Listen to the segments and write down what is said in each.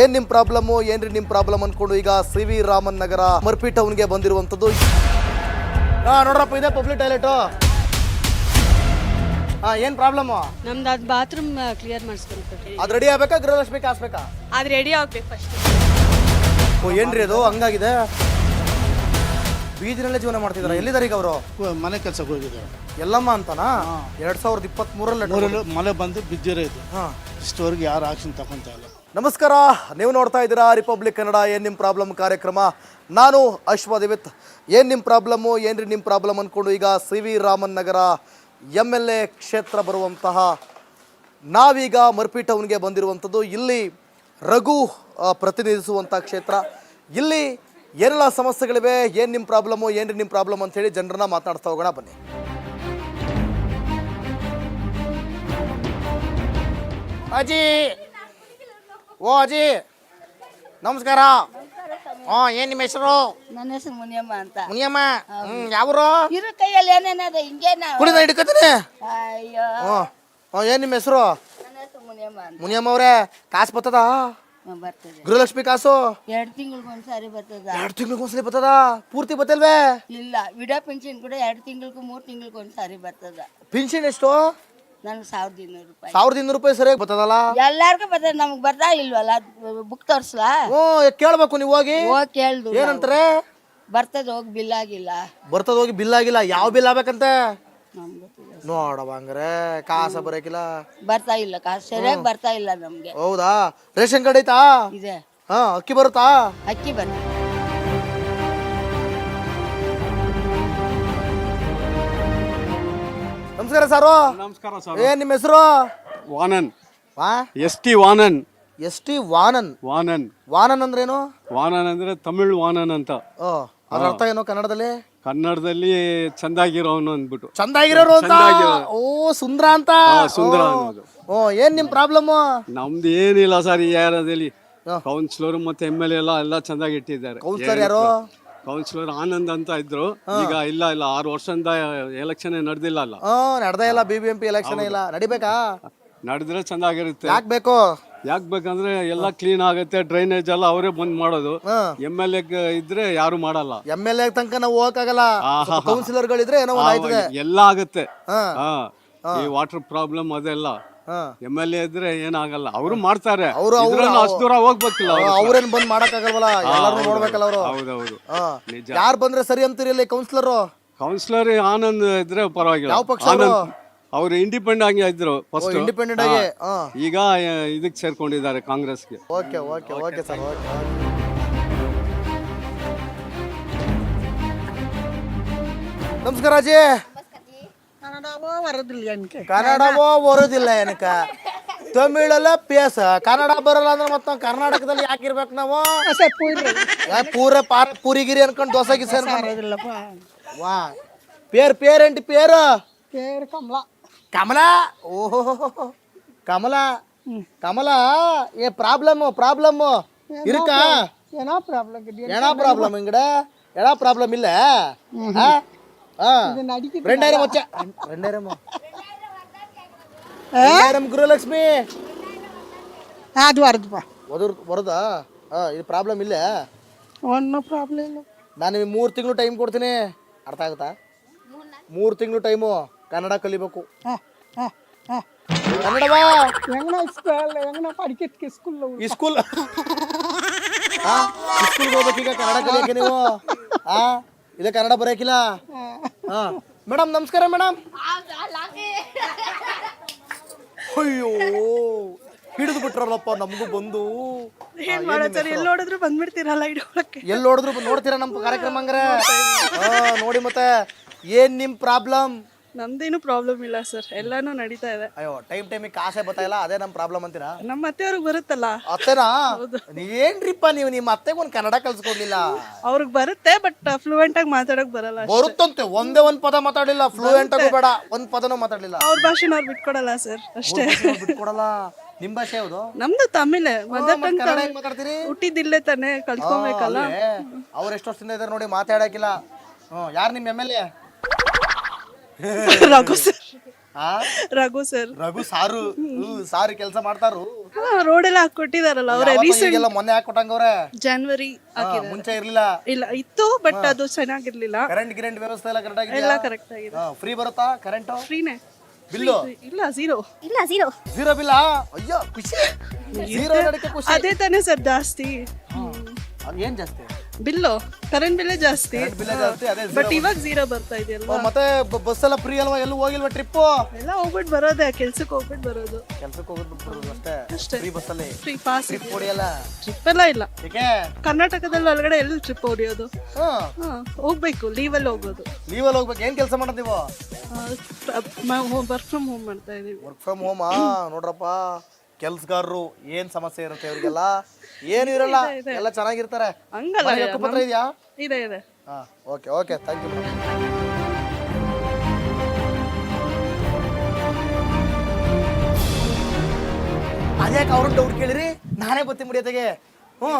ಏನ್ ನಿಮ್ ಪ್ರಾಬ್ಲಮ್ ಏನ್ರಿ ನಿಮ್ ಪ್ರಾಬ್ಲಮ್ ಅನ್ಕೊಂಡು ಈಗ C V Raman Nagar Murphy ಟೌನ್ಗೆ ಬಂದಿರುವಂಥದ್ದು. ಬಂದಿರುವಂತದ್ದು ನೋಡ್ರಪ್ಪ ಇದೆ ಪಬ್ಲಿಕ್ ಟಾಯ್ಲೆಟ್ ಹಾ ಏನ್ ಪ್ರಾಬ್ಲಮ್ ನಮ್ದು ಅದು ಬಾತ್ರೂಮ್ ಕ್ಲಿಯರ್ ಮಾಡಿಸ್ಬೇಕು ಅದ್ ರೆಡಿ ಆಗ್ಬೇಕಾ? ಗೃಹಲಕ್ಷ್ಮಿ ಕಾಸ್ಬೇಕಾ ಅದು ರೆಡಿ ಆಗ್ಬೇಕು ಫಸ್ಟ್ ಓ ಏನ್ರಿ ಅದು? ಹಂಗಾಗಿದೆ? ಬೀದಿನಲ್ಲೇ ಜೀವನ ಮಾಡ್ತಿದಾರೆ? ಎಲ್ಲಿದ್ದಾರೆ ಈಗ ಅವರು? ಮನೆ ಕೆಲಸಕ್ಕೆ ಹೋಗಿದ್ರು ಎಲ್ಲಮ್ಮ ಅಂತನಾ? ಎರಡ್ ಸಾವಿರದ ಇಪ್ಪತ್ತ್ ಮೂರಲ್ಲಿ ಮೂರಲ್ಲಿ ಮಳೆ ಬಂದು ಬಿದ್ದಿರೋ ಇದು ಹಾ. ಇಷ್ಟವರೆಗೆ ಯಾರು ಆಕ್ಷನ್ ತಗೊಂತ ಇಲ್ಲ. ನಮಸ್ಕಾರ. ನೀವು ನೋಡ್ತಾ ಇದ್ದೀರಾ ರಿಪಬ್ಲಿಕ್ ಕನ್ನಡ ಏನು ನಿಮ್ಮ ಪ್ರಾಬ್ಲಮ್ ಕಾರ್ಯಕ್ರಮ? ನಾನು ಅಶ್ವದೇವಿತ್ ಏನು ನಿಮ್ಮ ಪ್ರಾಬ್ಲಮ್ಮು ಏನ್ರಿ ನಿಮ್ಮ ಪ್ರಾಬ್ಲಮ್ ಅಂದ್ಕೊಂಡು ಈಗ C V Raman Nagar M L A ಕ್ಷೇತ್ರ ಬರುವಂತಹ ನಾವೀಗ ಮರ್ಪಿ ಟೌನ್ಗೆ ಬಂದಿರುವಂಥದ್ದು. ಇಲ್ಲಿ ರಘು ಪ್ರತಿನಿಧಿಸುವಂಥ ಕ್ಷೇತ್ರ. ಇಲ್ಲಿ ಏನೆಲ್ಲ ಸಮಸ್ಯೆಗಳಿವೆ? ಏನು ನಿಮ್ಮ ಪ್ರಾಬ್ಲಮ್ಮು ಏನ್ರಿ ನಿಮ್ಮ ಪ್ರಾಬ್ಲಮ್ ಅಂತೇಳಿ ಜನರನ್ನ ಮಾತನಾಡ್ತಾ ಹೋಗೋಣ. ಬನ್ನಿ. ಅಜ್ಜಿ ಓ ಅಜಿ ನಮಸ್ಕಾರ. ಹಾಂ ಏನು ನಿಮ್ಮ ಹೆಸರು? ನನ್ನ ಹೆಸರು ಮುನಿಯಮ್ಮ ಅಂತ. ಮುನಿಯಮ್ಮ ಹ್ಮ್ ಯಾವ್ರು? ಇರು ಕೈಯಲ್ಲಿ ಏನೇನದ ಹಿಂಗೆ ನಾವು. ಕುಡಿದ ಹಿಡ್ಕೊತೀನಿ? ಅಯ್ಯೋ. ಹ್ಞೂ ಹ್ಞೂ ಏನು ನಿಮ್ಮ ಹೆಸರು? ನನ್ನ ಹೆಸರು ಮುನಿಯಮ್ಮ ಅಂತ. ಮುನಿಯಮ್ಮ ಅವರೇ ಕಾಸು ಬರ್ತದ? ಹ್ಮ್, ಬರ್ತದೆ. ಗೃಹಲಕ್ಷ್ಮಿ ಕಾಸು? ಎರಡು ತಿಂಗಳಿಗೊಂದ್ಸಾರಿ ಬರ್ತದ. ಎರಡು ತಿಂಗಳಿಗೆ ಒಂದ್ಸಲಿ ಬರ್ತದ? ಪೂರ್ತಿ ಬತ್ತಲ್ವೇ? ಇಲ್ಲ ವಿಡೋ ಪೆನ್ಷನ್ ಕೂಡ ಎರಡು ತಿಂಗಳಿಗೂ ಮೂರು ತಿಂಗಳಿಗೂ ಒಂದ್ಸಾರಿ ಬರ್ತದ. ಪೆನ್ಷನ್ ಎಷ್ಟು? ನನಗೆ ಸಾವಿರದ ಇನ್ನೂರು ರೂಪಾಯಿ. ಸಾವಿರದ ಇನ್ನೂರು ರೂಪಾಯಿ ಸರಿಯಾಗಿ ಬರ್ತದಲ್ಲ? ಎಲ್ಲಾರ್ಗೂ ಬರ್ತದೆ ನಮ್ಗೆ ಬರ್ತಾ ಇಲ್ವಲ್ಲ? ಬುಕ್ ತೋರ್ಸ್ಲಾ? ಹ್ಞೂ ಕೇಳ್ಬೇಕು ನೀವು ಹೋಗಿ. ಹೋಗಿ ಕೇಳ್ದು ಏನಂತಾರೆ? ಬರ್ತದೆ ಹೋಗಿ ಬಿಲ್ ಆಗಿಲ್ಲ. ಬರ್ತದ ಹೋಗಿ ಬಿಲ್ ಆಗಿಲ್ಲ ಯಾವ ಬಿಲ್ ಆಗ್ಬೇಕಂತೆ? ನಮ್ಗೆ ಗೊತ್ತಿಲ್ಲ. ನೋಡವ ಹಂಗಾರೆ ಕಾಸ ಬರೋಕಿಲ್ಲ. ಬರ್ತಾ ಇಲ್ಲ ಕಾಸು ಸರಿಯಾಗಿ ಬರ್ತಾ ಇಲ್ಲ ನಮ್ಗೆ. ಹೌದಾ? ರೇಷನ್ ಕಾರ್ಡ್ ಐತಾ? ಇದೆ. ಹಾ ಅಕ್ಕಿ ಬರುತ್ತಾ? ಅಕ್ಕಿ ಬರ್ತದೆ ನಮಸ್ಕಾರ ಸಾರು. ನಮಸ್ಕಾರ ಸರ್. ಏನ್ ನಿಮ್ಮ ಹೆಸರು? ವಾನನ್. ವಾ S T Vanan. S T Vanan. Vanan. Vanan ಅಂದ್ರೇನು ವಾನನ್ ಅಂದ್ರೆ ತಮಿಳ್ ವಾನನ್ ಅಂತ. ಓ ಅದ್ರ ಅರ್ಥ ಏನು ಕನ್ನಡದಲ್ಲಿ? ಕನ್ನಡದಲ್ಲಿ ಚಂದಾಗಿರೋನು ಅಂದ್ಬಿಟ್ಟು. ಚಂದಾಗಿರೋರು ಅಂತ? ಓ ಸುಂದ್ರ ಅಂತ? ಸುಂದರ ಓ. ಅನ್ನೋದು. ಓ ಏನ್ ನಿಮ್ ಪ್ರಾಬ್ಲಮ್? ನಮ್ದು ಏನಿಲ್ಲ ಸರ್ ಈ ಏರಿಯಾದಲ್ಲಿ. ಕೌನ್ಸಿಲರ್ ಮತ್ತೆ ಎಂ ಎಲ್ ಎ ಎಲ್ಲ ಎಲ್ಲ ಚಂದಾಗಿ ಇಟ್ಟಿದ್ದಾರೆ. ಕೌನ್ಸಿಲರ್ ಯಾರು? ಕೌನ್ಸಿಲರ್ ಆನಂದ್ ಅಂತ ಇದ್ರು. ಈಗ ಇಲ್ಲ ಇಲ್ಲ ಆರು ವರ್ಷದಿಂದ ಎಲೆಕ್ಷನ್ ನಡೆದಿಲ್ಲ ಅಲ್ಲ. ಹ್ಮ್ ನಡ್ದೇ ಇಲ್ಲ B B M P election ಇಲ್ಲ. ನಡಿಬೇಕಾ? ನಡೆದ್ರೆ ಚೆನ್ನಾಗಿರುತ್ತೆ ಯಾಕ್ ಬೇಕು ಯಾಕೆ ಬೇಕಂದ್ರೆ ಎಲ್ಲ ಕ್ಲೀನ್ ಆಗುತ್ತೆ ಡ್ರೈನೇಜ್ ಎಲ್ಲ ಅವರೇ ಬಂದ್ ಮಾಡೋದು. ಎಂ ಎಲ್ ಎ ಇದ್ರೆ ಯಾರು ಮಾಡಲ್ಲ. ಎಂ ಎಲ್ ಎ ತನಕ ನಾವು ಹೋಗಕ್ಕಾಗಲ್ಲ. ಆಹಾ. ಕೌನ್ಸಿಲರ್ ಗಳಿದ್ರೆ ಏನೋ ಒಂದ್ ಆಯ್ತದೆ. ಎಲ್ಲ ಆಗುತ್ತೆ. ಹಾ. ಈ ವಾಟರ್ ಪ್ರಾಬ್ಲಮ್ ಅದೆಲ್ಲ. ಎಂ ಎಲ್ ಎ ಇದ್ರೆ ಏನಾಗಲ್ಲ. ಅವರು ಮಾಡ್ತಾರೆ. ಅವ್ರು- ಅವ್ರು- ಇದ್ರಲ್ಲೂ ಅಷ್ಟು ದೂರ ಹೋಗ್ಬೇಕಿಲ್ಲ ಅವ್ರು. ಅವ್ರೇನ್ ಬಂದ್ ಮಾಡಕ್ಕಾಗಲ್ವಲ್ಲ? ಎಲ್ಲಾರು ನೋಡ್ಬೇಕಲ್ಲ ಅವರು. ಹೌದೌದು. ನಿಜ. ಯಾರು ಬಂದ್ರೆ ಸರಿ ಅಂತೀರಿ ಕೌನ್ಸಿಲರ್ ಕೌನ್ಸಿಲರ್ ಆನಂದ್ ಇದ್ರೆ ಪರವಾಗಿಲ್ಲ. ಯಾವ ಪಕ್ಷ ಅವ್ರು? ಆನಂದ್ ಅವ್ರು ಇಂಡಿಪೆಂಡೆಂಟ್ ಆಗಿ ಇದ್ರು ಫಸ್ಟ್ ಇಂಡಿಪೆಂಡೆಂಟ್ ಆಗಿ? ಹಾ. ಈಗ ಆ, ಇದಕ್ ಸೇರ್ಕೊಂಡಿದ್ದಾರೆ ಕಾಂಗ್ರೆಸ್ಗೆ. Okay okay okay sir okay. ನಮಸ್ಕಾರ கன்னடாவோ வர்றதில்லையா எனக்கு ಕನ್ನಡವೋ ಬರೋದಿಲ್ಲ ಏನಕ್ಕ ತಮಿಳಲ್ಲ ಪೇಸ ಕನ್ನಡ ಬರಲ್ಲ ಅಂದ್ರೆ ಮತ್ತೆ ಕರ್ನಾಟಕದಲ್ಲಿ ಯಾಕಿರ್ಬೇಕು ನಾವು சரி போயிடுறேன் ಯಾ ಪೂರ ಪಾರ ಪೂರಿಗಿರಿ ಅನ್ಕೊಂಡು ದೋಸೆ ಗೀಸೆ ಅನ್ಕೊಂಡು வர்றதில்லப்பா ವಾ ಪೇರ್ ಪೇರೇಂಟಿ ಪೇರು பேர் கமலா ಕಮಲಾ ಓಹೋ ಕಮಲಾ ಕಮಲಾ ಏ ಪ್ರಾಬ್ಲಮ್ ಪ್ರಾಬ್ಲಮ್ இருக்கா ஏன்னா ப்ராப்ளம் கிடையாது ஏடா ப்ராப்ளம் இங்கட ஏடா ப்ராப்ளம் இல்ல ஆ? ரெண்டாயிரம் வச்சா ரெண்டாயிரம் ரெண்டாயிரம் குருலட்சுமி அது வருதுப்பா ಒದರ್ ಬರೋದಾ ಹಾಂ ಇದು ಪ್ರಾಬ್ಲಮ್ ಇಲ್ಲ ಒನ್ ಪ್ರಾಬ್ಲಮ್ ಇಲ್ಲ ನಾನು ನಿಮಗೆ ಮೂರು ತಿಂಗಳು ಟೈಮ್ ಕೊಡ್ತೀನಿ ಅರ್ಥ ಆಗುತ್ತಾ ಮೂರು ತಿಂಗಳು ಟೈಮು ಕನ್ನಡ ಕಲಿಬೇಕು ಕನ್ನಡವಾ ಹೆಂಗನ ಸ್ಕೂಲ್ ಹೆಂಗನ ಪಡಿಕೆ ಸ್ಕೂಲ್ ಈ ಸ್ಕೂಲ್ ಹಾಂ ಸ್ಕೂಲ್ಗೆ ಹೋಗ್ಬೇಕೀಗ ಕನ್ನಡ ಕಲಿಯಕ್ಕೆ ನೀವು ಹಾಂ ಇದೆ ಕನ್ನಡ ಬರೋಕಿಲ್ಲ ಹಾ. ಮೇಡಮ್ ನಮಸ್ಕಾರ ಮೇಡಮ್ ಅಯ್ಯೋ ಹಿಡಿದು ಬಿಟ್ರಲ್ಲಪ್ಪ ನಮಗೂ ಬಂದು. ಏನ್ ಮಾಡೋದು ಸರ್ ಎಲ್ಲಿ ನೋಡಿದ್ರು ಬಂದ್ಬಿಡ್ತೀರಲ್ಲ ಇಡೋಳಕ್ಕೆ ಎಲ್ಲಿ ನೋಡಿದ್ರು ನೋಡ್ತೀರಾ ನಮ್ಮ ಕಾರ್ಯಕ್ರಮ ಹಂಗಾರೆ? ಹಾ ನೋಡಿ ಮತ್ತೆ ಏನ್ ನಿಮ್ ಪ್ರಾಬ್ಲಮ್? ನಮ್ದೇನು ಪ್ರಾಬ್ಲಮ್ ಇಲ್ಲ ಸರ್ ಎಲ್ಲಾನು ನಡೀತಾ ಇದೆ. ಅಯ್ಯೋ ಟೈಮ್ ಟೈಮಿಗೆ ಕಾಸೆ ಬರ್ತಾ ಇಲ್ಲ ಅದೇ ನಮ್ಮ ಪ್ರಾಬ್ಲಮ್ ಅಂತೀರಾ? ನಮ್ಮ ಅತ್ತೆಯವ್ರಿಗೆ ಬರುತ್ತಲ್ಲ? ಅತ್ತೆನಾ? ಏನ್ರಿಪ್ಪ ನೀವು ನಿಮ್ಮ ಅತ್ತೆಗೆ ಒಂದು ಕನ್ನಡ ಕಲ್ಸ್ಕೊಡ್ಲಿಲ್ಲ? ಅವ್ರಿಗೆ ಬರುತ್ತೆ ಬಟ್ ಫ್ಲೂಯೆಂಟ್ ಆಗಿ ಮಾತಾಡಕ್ ಬರಲ್ಲ. ಬರುತ್ತಂತೆ ಒಂದೇ ಒಂದ್ ಪದ ಮಾತಾಡಿಲ್ಲ ಫ್ಲೂಯೆಂಟ್ ಆಗೂ ಬೇಡ ಒಂದ್ ಪದನೂ ಮಾತಾಡ್ಲಿಲ್ಲ. ಅವ್ರ ಭಾಷೆ ಅವ್ರು ಬಿಟ್ಕೊಡಲ್ಲ ಸರ್ ಅಷ್ಟೇ. ಬಿಟ್ಕೊಡಲ್ಲ. ನಿಮ್ ಭಾಷೆ ಯಾವುದು? ನಮ್ದು ತಮಿಳ್. ಮದರ್ ಟಂಗ್ ಕನ್ನಡ ಹೆಂಗ್ ಮಾತಾಡ್ತೀರಿ? ಹುಟ್ಟಿದಿಲ್ಲೇ ತಾನೇ ಕಲ್ತ್ಕೊಬೇಕಲ್ಲ? ಅವ್ರು ಎಷ್ಟು ವರ್ಷದಿಂದ ಇದಾರೆ ನೋಡಿ ಮಾತಾಡಕಿಲ್ಲ ಹ್ಮ್ ಯಾರು ನಿಮ್ಮ M L A Raghu sir. ಆ? Raghu sir. Raghu sir. Sir ಕೆಲಸ ಮಾಡ್ತಾರು. ರೋಡ್ ಎಲ್ಲ ಹಾಕೊಟ್ಟಿದಾರಲ್ಲ ಅವರೇ ರೀಸೆಂಟ್ ಎಲ್ಲ ಮೊನ್ನೆ ಹಾಕೊಟ್ಟಂಗವ್ರೆ ಜಾನ್ವರಿ ಮುಂಚೆ ಇರ್ಲಿಲ್ಲ. ಇಲ್ಲ ಇತ್ತು ಬಟ್ ಅದು ಚೆನ್ನಾಗಿರ್ಲಿಲ್ಲ. ಕರೆಂಟ್ ಗಿರೆಂಟ್ ವ್ಯವಸ್ಥೆ ಎಲ್ಲ ಕರೆಕ್ಟ್ ಎಲ್ಲ ಆಗಿದೆ. ಕರೆಕ್ಟ್ ಆಗಿದೆ ಫ್ರೀ ಬರುತ್ತಾ ಕರೆಂಟ್ ಫ್ರೀನೇ ಬಿಲ್ಲು ಇಲ್ಲ ಝೀರೋ ಇಲ್ಲ ಝೀರೋ ಜೀರೋ ಬಿಲ್ಲ ಅಯ್ಯೋ ಖುಷಿ. ಅದೇ ತಾನೇ ಸರ್ ಜಾಸ್ತಿ. ಏನ್ ಜಾಸ್ತಿ? ಬಿಲ್ಲು ಕರೆಂಟ್ ಬಿಲ್ಲೇ ಜಾಸ್ತಿ. ಅದೇ ಬಟ್ ಇವಾಗ ಝೀರೋ ಬರ್ತಾ ಇದೆಯಲ್ಲ ಓ, ಮತ್ತೆ ಬಸ್ ಎಲ್ಲ ಫ್ರೀ ಅಲ್ವಾ? ಎಲ್ಲೂ ಹೋಗಿಲ್ವಾ ಟ್ರಿಪ್ ಎಲ್ಲ ಹೋಗ್ಬಿಟ್ಟು ಬರೋದೇ ಕೆಲ್ಸಕ್ಕೆ ಹೋಗ್ಬಿಟ್ಟು ಬರೋದು. ಕೆಲ್ಸಕ್ಕೆ ಹೋಗೋದು ಬರೋದು ಅಷ್ಟೇ. ಅಷ್ಟೇ. ಫ್ರೀ ಬಸ್ಸಲ್ಲಿ ಫ್ರೀ ಪಾಸ್ ಟ್ರಿಪ್ ಹೊಡಿಯಲ್ಲ. ಟ್ರಿಪ್ ಎಲ್ಲ ಇಲ್ಲ. ಏಕೆ? ಕರ್ನಾಟಕದಲ್ಲಿ ಒಳಗಡೆ ಎಲ್ಲಿ ಟ್ರಿಪ್ ಹೊಡಿಯೋದು? ಹ್ಮ್ ಹಾ ಹೋಗ್ಬೇಕು ಲೀವಲ್ಲಿ ಹೋಗೋದು. ಲೀವಲ್ಲಿ ಹೋಗ್ಬೇಕು. ಏನ್ ಕೆಲಸ ಮಾಡೋದು ನೀವು? ವರ್ಕ್ ಫ್ರಮ್ ಹೋಮ್ ಮಾಡ್ತಾ ಇದೀವಿ. ವರ್ಕ್ ಫ್ರಮ್ ಹೋಮ್ ನೋಡ್ರಪ್ಪ. ಕೆಲ್ಸಗಾರರು ಏನ್ ಸಮಸ್ಯೆ ಇರುತ್ತೆ ಅವ್ರಿಗೆಲ್ಲ ಏನು ಇರಲ್ಲ ಎಲ್ಲ ಚೆನ್ನಾಗಿರ್ತಾರೆ. ಹಂಗಲ್ಲ ಮನೆಗೆ ಹಕ್ಕುಪತ್ರ ಇದೆಯಾ? ಇದೆ ಇದೆ. ಹಾ ಓಕೆ ಓಕೆ ಥ್ಯಾಂಕ್ ಯು ಅದ್ಯಾಕೆ ಅವ್ರನ್ನ ಡೌಟ್ ಕೇಳಿರಿ? ನಾನೇ ಬತ್ತಿ ಮುಡಿಯತೆಗೆ ಹ್ಞೂ.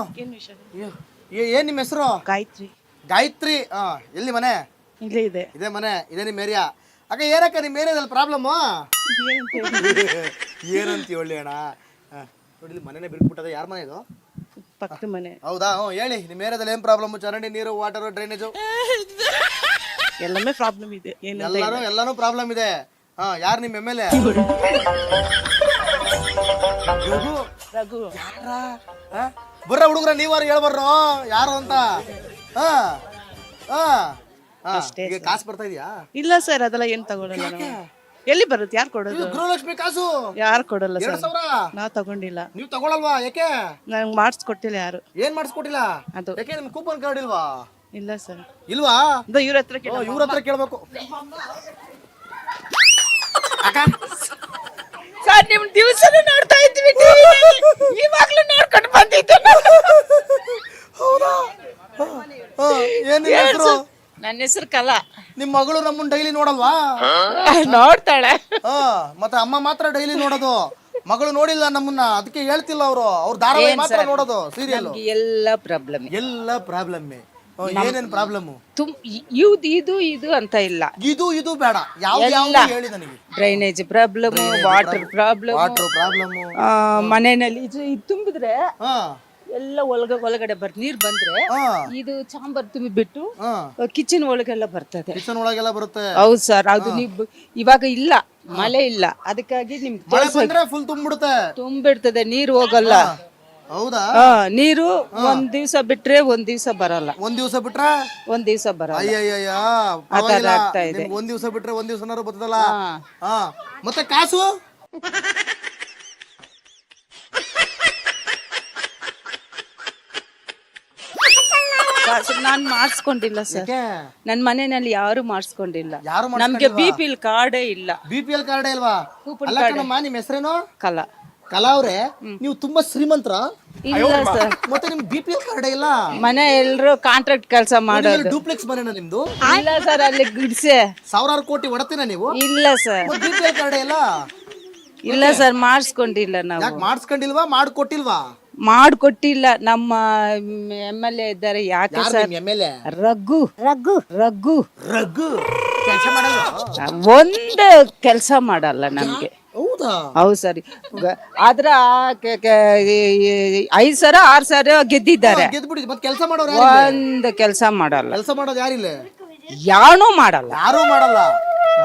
ಏ- ಏ- ಏನ್ ನಿಮ್ಮ ಹೆಸರು? ಗಾಯತ್ರಿ. ಗಾಯತ್ರಿ? ಹಾ ಎಲ್ಲಿ ಮನೆ? ಇಲ್ಲೇ ಇದೆ. ಇದೇ ಮನೆ ಇದೇ ನಿಮ್ಮ ಏರಿಯಾ ಅಕ್ಕ ಏನಕ್ಕ ನಿಮ್ಮ ಏರಿಯಾದಲ್ಲಿ ಪ್ರಾಬ್ಲಮ್ಮು ಏನಂತ ಹೇಳಿ ಅಣ್ಣ? ಹಾ, ನೋಡಿ ಇಲ್ಲಿ ಮನೆನೇ ಬಿಟ್ಬಿಟ್ಟದೆ. ಯಾರ ಮನೆ ಇದು? ಪಕ್ಕದ ಮನೆ. ಹೌದಾ? ಹ್ಞೂ ಹೇಳಿ. ನಿಮ್ಮ ಏರಿಯಾದಲ್ಲಿ ಏನು ಪ್ರಾಬ್ಲಮ್ ಚರಂಡಿ ನೀರು ವಾಟರ್ ಡ್ರೈನೇಜು ಎಲ್ಲமே ಪ್ರಾಬ್ಲಮ್ ಇದೆ. ಏನು ಎಲ್ಲಾನು ಎಲ್ಲಾನು ಪ್ರಾಬ್ಲಮ್ ಇದೆ. ಹಾ ಯಾರು ನಿಮ್ಮ ಎಂ ಎಲ್ ಎ ರಘು. ಬರ್ರ ಹುಡುಗ್ರ ನೀವಾರು ಹೇಳ್ಬರ್ರು. ಯಾರು ಅಂತ? ಹಾ? ಹಾ? ಹಾ? ಈಗ ಕಾಸು ಬರ್ತಾ ಇದೆಯಾ? ಇಲ್ಲ ಸರ್ ಅದೆಲ್ಲ ಏನ್ ತಗೊಳಲ್ಲ ನಾವು. ಎಲ್ಲಿ ಬರುತ್ತೆ? ಯಾರು ಕೊಡೋದು? ಗೃಹಲಕ್ಷ್ಮಿ ಕಾಸು. ಯಾರು ಕೊಡಲ್ಲ ಎರಡು ಸರ್? ಸಾವಿರ? ನಾವು ತಗೊಂಡಿಲ್ಲ. ನೀವು ತಗೊಳಲ್ವಾ ಯಾಕೆ? ನಂಗೆ ಮಾಡಿಸ್ಕೊಟ್ಟಿಲ್ಲ ಯಾರು. ಏನ್ ಮಾಡಿಸ್ಕೊಟ್ಟಿಲ್ಲ ಅದು. ಯಾಕೆ ನಿಮ್ ಕೂಪನ್ ಕಾರ್ಡ್ ಇಲ್ವಾ? ಇಲ್ಲ ಸರ್. ಇಲ್ವಾ? ಇದು ಇವ್ರ ಹತ್ರ ಕೇಳು. ಇವ್ರ ಹತ್ರ ಕೇಳ್ಬೇಕು. ಸರ್ ನಿಮ್ ದಿವಸನೂ ನೋಡ್ತಾ ಇದ್ವಿ ಇವಾಗ್ಲೂ ನೋಡ್ಕೊಂಡು ಬಂದಿದ್ದೆ. ಹೌದಾ? ಹಾ, ಏನ್ ನಿಮ್ ಹೆಸ್ರು? ನನ್ನ ಹೆಸರು ಕಲಾ. ನಿಮ್ ಮಗಳು ನಮ್ಮನ್ ಡೈಲಿ ನೋಡಲ್ವಾ? ನೋಡ್ತಾಳೆ. ಹಾ ಮತ್ತೆ ಅಮ್ಮ ಮಾತ್ರ ಡೈಲಿ ನೋಡೋದು. ಮಗಳು ನೋಡಿಲ್ಲ ನಮ್ಮನ್ನ ಅದಕ್ಕೆ ಹೇಳ್ತಿಲ್ಲ ಅವರು. ಅವ್ರ ಧಾರಾವಾಹಿ ಮಾತ್ರ ನೋಡೋದು ಸೀರಿಯಲ್ ಎಲ್ಲ ಪ್ರಾಬ್ಲಮ್ ಎಲ್ಲ ಪ್ರಾಬ್ಲಮ್ ಏನೇನ್ ಪ್ರಾಬ್ಲಮ್ ತುಂ ಇವ್ದು ಇದು ಇದು ಅಂತ ಇಲ್ಲ. ಇದು ಇದು ಬೇಡ. ಯಾವ ಎಲ್ಲ. ಹೇಳಿ ನನಗೆ drainage problem water problem water problem ಮನೆಯಲ್ಲಿ ಇದು ಇದು ತುಂಬಿದ್ರೆ ಹಾ. ಎಲ್ಲ ಒಳಗ ಒಳಗಡೆ ಬರ್ ನೀರ್ ಬಂದ್ರೆ ಹಾ. ಇದು ಚಾಂಬರ್ ತುಂಬಿ ಬಿಟ್ಟು ಕಿಚನ್ ಒಳಗೆಲ್ಲ ಬರ್ತದೆ. ಕಿಚನ್ ಒಳಗೆಲ್ಲ ಬರುತ್ತೆ. ಹೌದು ಸರ್ ಅದು ನೀವು ಇವಾಗ ಇಲ್ಲ ಮಳೆ ಇಲ್ಲ ಅದಕ್ಕಾಗಿ ನಿಮ್ಗೆ ಮಳೆ ಬಂದ್ರೆ ಫುಲ್ ತುಂಬಿಡುತ್ತೆ ತುಂಬಿಡ್ತದೆ ನೀರು ಹೋಗಲ್ಲ. ಹೌದಾ? ಆ, ನೀರು ಒಂದ್ ದಿವ್ಸ ಬಿಟ್ರೆ ಒಂದ್ ದಿವ್ಸ ಬರಲ್ಲ. ಒಂದ್ ದಿವಸ ಬಿಟ್ರೆ? ಒಂದ್ ದಿವ್ಸ ಬರಲ್ಲ. ಅಯ್ಯಯ್ಯಯ್ಯ ಪರವಾಗಿಲ್ಲ. ಆಗ್ತಾ ಇದೆ. ನಿಮ್ಗ್ ಒಂದ್ ದಿವಸ ಬಿಟ್ರೆ ಒಂದ್ ದಿವಸನಾರು ಬರ್ತದಲ್ಲ? ಹಾ. ಮತ್ತೆ ಕಾಸು? ನಾನ್ ಮಾಡಿಸ್ಕೊಂಡಿಲ್ಲ ಸರ್. ನನ್ನ ಮನೆಯಲ್ಲಿ ಯಾರು ಮಾಡಿಸ್ಕೊಂಡಿಲ್ಲ. ಯಾರು ನಮ್ಗೆ ಬಿ ಪಿ ಎಲ್ ಕಾರ್ಡೇ ಇಲ್ಲ. ಬಿ ಪಿ ಎಲ್ ಕಾರ್ಡ್ ಇಲ್ವಾ? ಅಲ್ಲ ಕಣಮ್ಮ ನಿಮ್ ಹೆಸರೇನು? ಕಲಾ. ಕಲಾ ಅವ್ರೆ? ನೀವು ತುಂಬಾ ಶ್ರೀಮಂತರ? ಇಲ್ಲ ಸರ್. ಮತ್ತೆ ನಿಮ್ ಬಿ ಪಿ ಎಲ್ ಕಾರ್ಡ್ ಇಲ್ಲ? ಮನೆ ಎಲ್ರು ಕಾಂಟ್ರಾಕ್ಟ್ ಕೆಲಸ ಮಾಡೋದು. ಡೂಪ್ಲೆಕ್ಸ್ ಮನೆನಾ ನಿಮ್ದು? ಇಲ್ಲ ಸರ್ ಅಲ್ಲಿ ಗುಡ್ಸೆ. ಸಾವಿರಾರು ಕೋಟಿ ಒಡತಿನ ನೀವು? ಇಲ್ಲ sir. B P L card ಇಲ್ಲ? ಇಲ್ಲ ಸರ್ ಮಾಡಿಸ್ಕೊಂಡಿಲ್ಲ ನಾವು. ಯಾಕೆ ಮಾಡಿಸ್ಕೊಂಡಿಲ್ವಾ? ಮಾಡ್ಕೊಟ್ಟಿಲ್ವಾ? ಮಾಡ್ಕೊಟ್ಟಿಲ್ಲ ನಮ್ಮ ಎಂ ಎಲ್ ಎ ಇದ್ದಾರೆ. ಯಾಕೆ ಸರ್? ನಿಮ್ M L A? Raghu. Raghu. Raghu. Raghu. ಕೆಲಸ ಮಾಡಲ್ಲ ಒಂದು ಕೆಲಸ ಮಾಡಲ್ಲ ನಮ್ಗೆ. ಹೌದಾ? ಹೌದು ಸರಿ. ಆದ್ರ ಐದು ಸರ ಆರ್ ಸರ ಗೆದ್ದಿದ್ದಾರೆ. ಗೆದ್ಬಿಡಿ ಮತ್ತೆ ಕೆಲಸ ಮಾಡೋರು ಒಂದು ಕೆಲಸ ಮಾಡಲ್ಲ. ಕೆಲಸ ಮಾಡೋದು ಯಾರಿಲ್ಲ? ಯಾನೂ ಮಾಡಲ್ಲ. ಯಾರು ಮಾಡಲ್ಲ.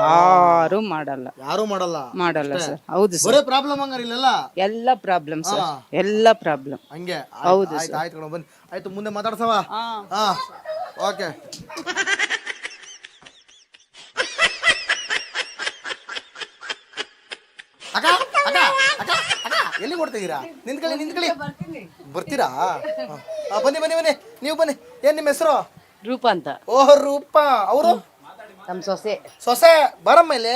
ಯಾರು ಮಾಡಲ್ಲ. ಯಾರು ಮಾಡಲ್ಲ. ಮಾಡಲ್ಲ ಸರ್. ಹೌದು ಸರ್. ಬರೇ ಪ್ರಾಬ್ಲಮ್ ಹಂಗಾರ ಇಲ್ಲೆಲ್ಲ? ಎಲ್ಲ ಪ್ರಾಬ್ಲಮ್ ಸರ್. ಎಲ್ಲ ಪ್ರಾಬ್ಲಮ್ ಹಂಗೆ. ಹೌದು ಆಯ್ತು ಆಯ್ತು ಕಣ ಬನ್ನಿ. ಆಯ್ತು ಮುಂದೆ ಮಾತಾಡ್ಸವ? ಹಾ. ಓಕೆ. ಅಕ್ಕ ಅಕ್ಕ ಅಕ್ಕ ಅಕ್ಕ ಎಲ್ಲಿ ಕೊಡ್ತಿದ್ದೀರಾ ನಿಂತ್ಕೊಳ್ಳಿ ನಿಂತ್ಕೊಳ್ಳಿ. ಬರ್ತೀರಾ. ಹಾ, ಬನ್ನಿ ಬನ್ನಿ ಬನ್ನಿ. ನೀವು ಬನ್ನಿ. ಏನ್ ನಿಮ್ಮ ಹೆಸರು? ರೂಪ ಅಂತ. ಓಹ್ ರೂಪ. ಅವರು? ನಮ್ಮ ಸೊಸೆ. ಸೊಸೆ? ಬರಮೇಲೆ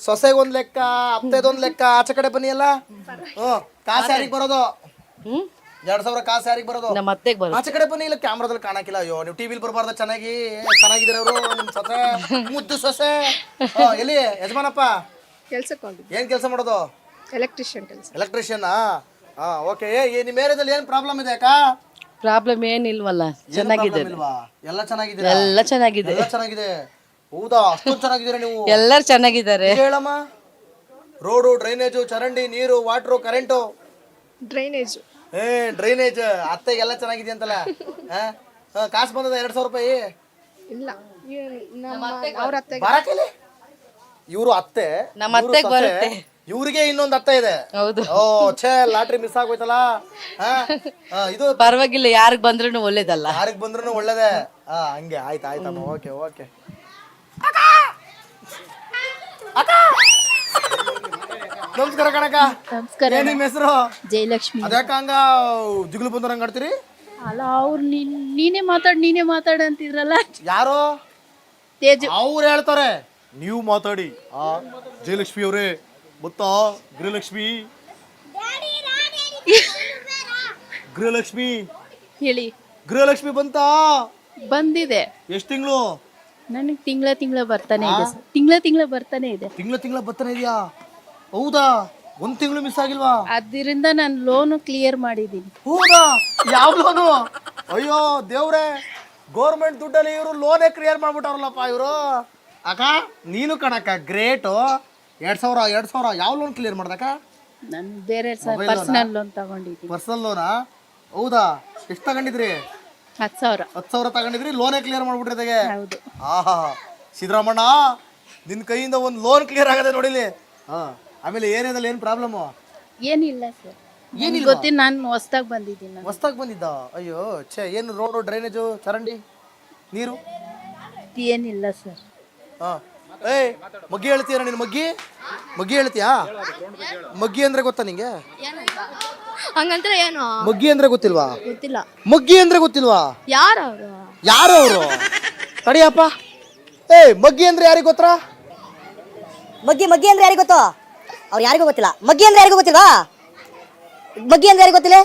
ಸೊಸೆಗೆ ಒಂದ್ ಲೆಕ್ಕ ಅತ್ತೆದೊಂದ್ ಲೆಕ್ಕ ಆಚೆ ಕಡೆ ಬನ್ನಿ ಅಲ್ಲ ಹ್ಮ್ ಕಾಸು ಯಾರಿಗೆ ಬರೋದು? ಎರಡ್ ಸಾವಿರ ಕಾಸು ಯಾರಿಗೆ ಬರೋದು? ನಮ್ಮ ಅತ್ತೆಗೆ ಬರೋದು. ಆಚೆ ಕಡೆ ಬನ್ನಿ ಇಲ್ಲ ಕ್ಯಾಮ್ರಾದಲ್ಲಿ ಕಾಣಕ್ಕಿಲ್ಲ ಅಯ್ಯೋ ನೀವು ಟಿವಿಲಿ ಬರಬಾರ್ದ ಚೆನ್ನಾಗಿ. ಚೆನ್ನಾಗಿದ್ದಾರೆ ಅವರು ನಿಮ್ ಸೊಸೆ. ಮುದ್ದು ಸೊಸೆ. ಎಲ್ಲಿ? ಯಜಮಾನಪ್ಪ? ಕೆಲ್ಸಕ್ಕೆ ಹೋಗಿದ್ದು. ಏನ್ ಕೆಲಸ ಮಾಡೋದು? ಎಲೆಕ್ಟ್ರಿಷಿಯನ್ ಕೆಲಸ. ಎಲೆಕ್ಟ್ರಿಷಿಯನ್ ಆ ಓಕೆ. ಏ ನಿಮ್ಮ ಏರಿಯಾದಲ್ಲಿ ಏನ್ ಪ್ರಾಬ್ಲಮ್ ಇದೆ ಅಕ್ಕ? ಪ್ರಾಬ್ಲಮ್ ಏನಿಲ್ವಲ್ಲ? ಇಲ್ವಾ? ಎಲ್ಲ ಚೆನ್ನಾಗಿದೆ ಎಲ್ಲ ಚೆನ್ನಾಗಿದೆ. ಎಲ್ಲ ಚೆನ್ನಾಗಿದೆ. ಹೌದಾ? ಅಷ್ಟೊಂದು ಚೆನ್ನಾಗಿದ್ದೀರಾ ನೀವು? ಎಲ್ಲರೂ ಚೆನ್ನಾಗಿದ್ದಾರೆ. ಹೇಳಮ್ಮ. ರೋಡು ಡ್ರೈನೇಜು ಚರಂಡಿ ನೀರು ವಾಟ್ರು ಕರೆಂಟು ಡ್ರೈನೇಜ್ ಏ ಡ್ರೈನೇಜ್ ಚೆನ್ನಾಗಿದೆ ಅಂತಲ್ಲ? ಕಾಸು ಬಂದದ ಎರಡ್ ಸಾವಿರ ರೂಪಾಯಿ? ಇಲ್ಲ. ನಮ್ಮ ಅವ್ರ ಅತ್ತೆ ಇವರು ಅತ್ತೆ ನಮ್ಮ ಅತ್ತೆಗೆ ಬರುತ್ತೆ. ಇವ್ರಿಗೆ ಇನ್ನೊಂದು ಅರ್ಥ ಇದೆ. ಹೌದು. ಓ ಛೇ ಲಾಟ್ರಿ ಮಿಸ್ ಆಗೋಯ್ತಲ್ಲ? ಹಾ? ಆ, ಇದು ಪರವಾಗಿಲ್ಲ ಯಾರಿಗ್ ಬಂದ್ರೂ ಒಳ್ಳೇದಲ್ಲ. ಯಾರಿಗ್ ಬಂದ್ರು ಒಳ್ಳೇದೇ? ಹಾ ಹಂಗೆ ಆಯ್ತು ಆಯ್ತಮ್ಮ ಓಕೆ ಓಕೆ. ನಮಸ್ಕಾರ ಕಣಕ ನಮಸ್ಕಾರ. ಏನ್ ನಿಮ್ಮ ಹೆಸರು? ಜಯಲಕ್ಷ್ಮಿ. ಅದ್ಯಾಕ ಹಂಗ ಜುಗ್ಲು ಬಂದವ್ರಂಗ್ ಆಡ್ತೀರಿ? ಅಲ್ಲ ಅವ್ರು ನೀನೇ ಮಾತಾಡ್ ನೀನೇ ಮಾತಾಡ ಅಂತಿದ್ರಲ್ಲ? ಯಾರು? ತೇಜು. ಅವ್ರು ಹೇಳ್ತಾರೆ ನೀವು ಮಾತಾಡಿ. ಆ ಜಯಲಕ್ಷ್ಮಿ ಅವರೇ. ಗೊತ್ತಾ? ಗೃಹಲಕ್ಷ್ಮಿ? ಗೃಹಲಕ್ಷ್ಮಿ? ಹೇಳಿ. ಗೃಹಲಕ್ಷ್ಮಿ ಬಂತಾ? ಬಂದಿದೆ. ಎಷ್ಟು ತಿಂಗಳು? ನನಗೆ ತಿಂಗಳ ತಿಂಗಳ ಬರ್ತಾನೆ ಇದೆ ತಿಂಗಳ ತಿಂಗಳ ಬರ್ತಾನೆ ಇದೆ. ತಿಂಗಳ ತಿಂಗಳ ಬರ್ತಾನೆ ಇದೆಯಾ? ಹೌದಾ? ಒಂದ್ ತಿಂಗಳು ಮಿಸ್ ಆಗಿಲ್ವಾ? ಅದರಿಂದ ನಾನು ಲೋನು ಕ್ಲಿಯರ್ ಮಾಡಿದೀನಿ. ಹೌದಾ? ಯಾವ ಲೋನು ಅಯ್ಯೋ ದೇವ್ರೆ. ಗೋರ್ಮೆಂಟ್ ದುಡ್ಡಲ್ಲಿ ಇವರು ಲೋನೇ ಕ್ಲಿಯರ್ ಮಾಡ್ಬಿಟ್ಟವ್ರಲ್ಲಪ್ಪ ಇವರು. ಅಕ್ಕ ನೀನು ಕಣಕ್ಕ ಗ್ರೇಟು ಎರಡ್ ಸಾವಿರ ಎರಡ್ ಸಾವಿರ ಯಾವ ಲೋನ್ ಕ್ಲಿಯರ್ ಮಾಡ್ದಕ್ಕ? ನಾನು ಬೇರೆ ಪರ್ಸನಲ್ ಲೋನ್ ತಗೊಂಡಿದ್ದೀನಿ. ಪರ್ಸನಲ್ ಲೋನಾ ಹೌದಾ? ಎಷ್ಟು ತಗೊಂಡಿದ್ರಿ? ಹತ್ತು ಸಾವಿರ. ಹತ್ತು ಸಾವಿರ ತಗೊಂಡಿದ್ರಿ ಲೋನೇ ಕ್ಲಿಯರ್ ಮಾಡ್ಬಿಟ್ರಿ ಅದಕ್ಕೆ ಹೌದು. ಆಹಾ. ಸಿದ್ದರಾಮಣ್ಣ ನಿನ್ನ ಕೈಯಿಂದ ಒಂದು ಲೋನ್ ಕ್ಲಿಯರ್ ಆಗದೆ ನೋಡಿಲಿ ಹಾ. ಆಮೇಲೆ ಏನಿದೆ ಏನು ಪ್ರಾಬ್ಲಮ್ಮು ಏನಿಲ್ಲ ಸರ್. ಗೊತ್ತಿಲ್ಲ ನಾನು ಹೊಸ್ದಾಗಿ ಬಂದಿದ್ದೀನಿ ನಾನು. ಹೊಸ್ದಾಗಿ ಬಂದಿದ್ದ? ಅಯ್ಯೋ ಛೇ ಏನು ರೋಡು ಡ್ರೈನೇಜು ಚರಂಡಿ ನೀರು? ಏನಿಲ್ಲ ಸರ್. ಹಾ. ಏಯ್ ಮಗ್ಗಿ ಹೇಳ್ತೀಯ ನೀನು ಮಗ್ಗಿ? ಮಗ್ಗಿ ಹೇಳ್ತೀಯಾ? ಮಗ್ಗಿ ಅಂದ್ರೆ ಗೊತ್ತಾ ನಿಂಗೆ? ಹಂಗಂತ್ರ ಏನು? ಮಗ್ಗಿ ಅಂದ್ರೆ ಗೊತ್ತಿಲ್ವಾ? ಗೊತ್ತಿಲ್ಲ. ಮಗ್ಗಿ ಅಂದ್ರೆ ಗೊತ್ತಿಲ್ವಾ? ಯಾರು ಅವರು? ಯಾರು ಅವರು ತಡಿಯಪ್ಪ. ಏಯ್ ಮಗ್ಗಿ ಅಂದ್ರೆ ಯಾರಿಗೆ ಗೊತ್ತಾ? ಮಗ್ಗಿ ಮಗ್ಗಿ ಅಂದ್ರೆ ಯಾರಿಗೂ ಗೊತ್ತು? ಅವ್ರು ಯಾರಿಗೂ ಗೊತ್ತಿಲ್ಲ. ಮಗ್ಗಿ ಅಂದ್ರೆ ಯಾರಿಗೂ ಗೊತ್ತಿಲ್ವಾ? ಮಗ್ಗಿ ಅಂದ್ರೆ ಯಾರಿಗೂ ಗೊತ್ತಿಲ್ಲ?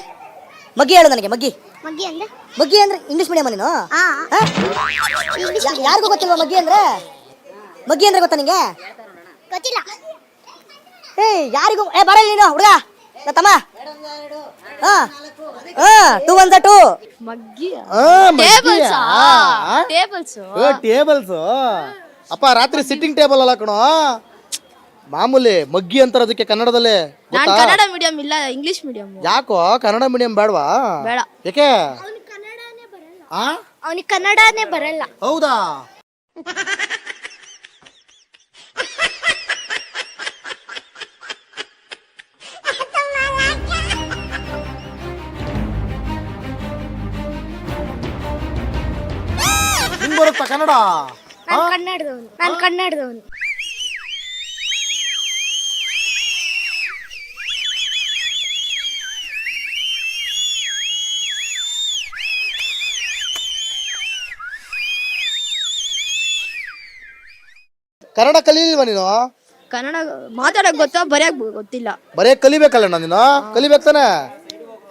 ಮಗ್ಗಿ ಹೇಳು ನನಗೆ ಮಗ್ಗಿ. ಮಗ್ಗಿ ಅಂದ್ರೆ? ಮಗ್ಗಿ ಅಂದ್ರೆ ಇಂಗ್ಲಿಷ್ ಮೀಡಿಯಂ ನೀನು? ಯಾರಿಗೂ ಗೊತ್ತಿಲ್ವಾ ಮಗ್ಗಿ ಅಂದ್ರೆ? ಮಗ್ಗಿ ಅಂದ್ರೆ ಗೊತ್ತಾ ನಿಂಗೆ? ಗೊತ್ತಿಲ್ಲ. ಏಯ್ ಯಾರಿಗೂ ಏ ಬರ ನೀನು ಹುಡುಗ. ತಮ್ಮ. ಹಾ. ಹಾ ಟೂ ಒನ್ ಟೂ ಮಗ್ಗಿ. ಟೇಬಲ್ಸ್ ಟೇಬಲ್ಸ್ ಟೇಬಲ್ಸ್ ಅಪ್ಪ ರಾತ್ರಿ ಸಿಟ್ಟಿಂಗ್ ಟೇಬಲ್ ಅಲ್ಲ ಕಣೋ? ಮಾಮೂಲಿ ಮಗ್ಗಿ ಅಂತಾರ ಅದಕ್ಕೆ ಕನ್ನಡದಲ್ಲಿ. ನಾನು ಗೊತ್ತಾ? ಕನ್ನಡ ಮೀಡಿಯಂ ಇಲ್ಲ ಇಂಗ್ಲಿಷ್ ಮೀಡಿಯಂ ಯಾಕೋ? ಕನ್ನಡ ಮೀಡಿಯಂ ಬೇಡವಾ? ಬೇಡ. ಯಾಕೆ? ಆ? ಅವನಿಗೆ ಕನ್ನಡನೇ ಬರಲ್ಲ. ಹೌದಾ? ಕನ್ನಡ? ನಾನು ಕನ್ನಡದವನು. ನಾನು ಕನ್ನಡದವನು. ಕನ್ನಡ ಕಲೀಲಿಲ್ವಾ ನೀನು? ಕನ್ನಡ ಮಾತಾಡಕ್ ಗೊತ್ತಾ ಬರೆಯಕ್ ಗೊತ್ತಿಲ್ಲ. ಬರೇ ಕಲಿಬೇಕಲ್ಲ ನೀನು? ಕಲಿಬೇಕು ತಾನೆ?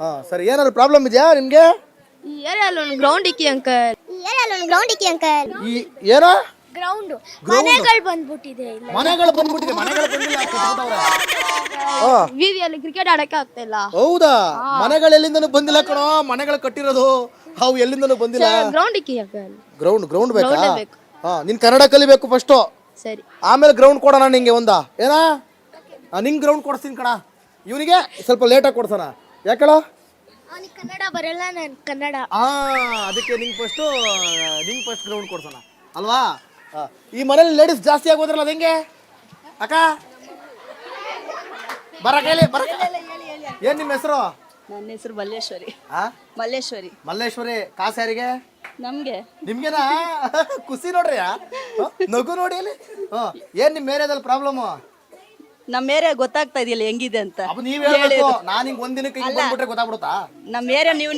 ಹಾ ಸರಿ. ಏನಾದ್ರು ಪ್ರಾಬ್ಲಮ್ ಇದೆಯಾ ನಿಮ್ಗೆ? ಈ ಏರಿಯಲ್ಲಿ ಒಂದು ಗ್ರೌಂಡ್ ಇಕ್ಕಿ ಅಂಕಲ್ ಏರಲ್ಲ ಒಂದು ಗ್ರೌಂಡ್ ಇಕ್ಕಿ ಅಂಕಲ್ ಈ ಏನೋ? ಗ್ರೌಂಡ್ ಮನೆಗಳು ಬಂದ್ಬಿಟ್ಟಿದೆ ಇಲ್ಲ. ಮನೆಗಳು ಬಂದ್ಬಿಟ್ಟಿದೆ. ಮನೆಗಳು ಬಂದಿಲ್ಲ ಬೀದಿಯಲ್ಲಿ ಕ್ರಿಕೆಟ್ ಆಡಕ್ಕೆ ಆಗ್ತಾ ಇಲ್ಲ. ಹೌದಾ? ಮನೆಗಳು ಎಲ್ಲಿಂದನೂ ಬಂದಿಲ್ಲ ಕಣೋ. ಮನೆಗಳು ಕಟ್ಟಿರೋದು ಅವು ಎಲ್ಲಿಂದನೂ ಬಂದಿಲ್ಲ. ಗ್ರೌಂಡ್ ಇಕ್ಕಿ ಅಂಕಲ್ ಗ್ರೌಂಡ್ ಗ್ರೌಂಡ್ ಬೇಕಾ. ಹಾ ನಿನ್ ಕನ್ನಡ ಕಲಿಬೇಕು ಫಸ್ಟ್ ಸರಿ. ಆಮೇಲೆ ಗ್ರೌಂಡ್ ಕೊಡೋಣ ನಿಂಗೆ ಒಂದ. ಏನಾ? ನಿಂಗೆ ನಿಂಗ್ ಗ್ರೌಂಡ್ ಕೊಡಿಸ್ತೀನಿ ಕಣ. ಇವನಿಗೆ ಸ್ವಲ್ಪ ಲೇಟಾಗಿ ಕೊಡ್ಸೋಣ. ಯಾಕಳ ಅವನಿಗೆ ಕನ್ನಡ ಬರಲ್ಲ ನಾನು ಕನ್ನಡ. ಆ ಅದಕ್ಕೆ ನಿಂಗೆ ಫಸ್ಟು ನಿಂಗೆ ಫಸ್ಟ್ ಗ್ರೌಂಡ್ ಕೊಡ್ಸೋಣ. ಅಲ್ವಾ? ಆ, ಈ ಮನೇಲಿ ಲೇಡೀಸ್ ಜಾಸ್ತಿ ಆಗೋದ್ರಲ್ಲ ಅದು ಹೆಂಗೆ? ಅಕ್ಕ? ಬರ ಕೇಳಿ ಬರ ಏನ್ ನಿಮ್ಮ ಹೆಸರು? ನನ್ನ ಹೆಸರು ಮಲ್ಲೇಶ್ವರಿ. ಆ? ಮಲ್ಲೇಶ್ವರಿ. ಮಲ್ಲೇಶ್ವರಿ ಕಾಸು ಯಾರಿಗೆ? ನಮ್ಗೆ. ನಿಮ್ಗೆನಾ? ಖುಷಿ ನೋಡ್ರಿ ಆ? ನಗು ನೋಡಿ ಅಲ್ಲಿ. ಹ್ಞೂ ಏನ್ ನಿಮ್ ಏರಿಯಾದಲ್ಲಿ ಪ್ರಾಬ್ಲಮ್ ನಮ್ಮ ಏರಿಯಾ ಗೊತ್ತಾಗ್ತಾ ಇದೆಯಲ್ಲ ಹೆಂಗಿದೆ ಅಂತ. ಅಪ್ಪ ನೀವ್ ಹೇಳ್ಬೇಕು. ನಾನ್ ಹಿಂಗ್ ಒಂದ್ ದಿನಕ್ಕೆ ಹಿಂಗ್ ಬಂದ್ಬಿಟ್ರೆ ಗೊತ್ತಾಗ್ಬಿಡುತ್ತಾ? ನಮ್ಮ ಏರಿಯಾ ನೀವು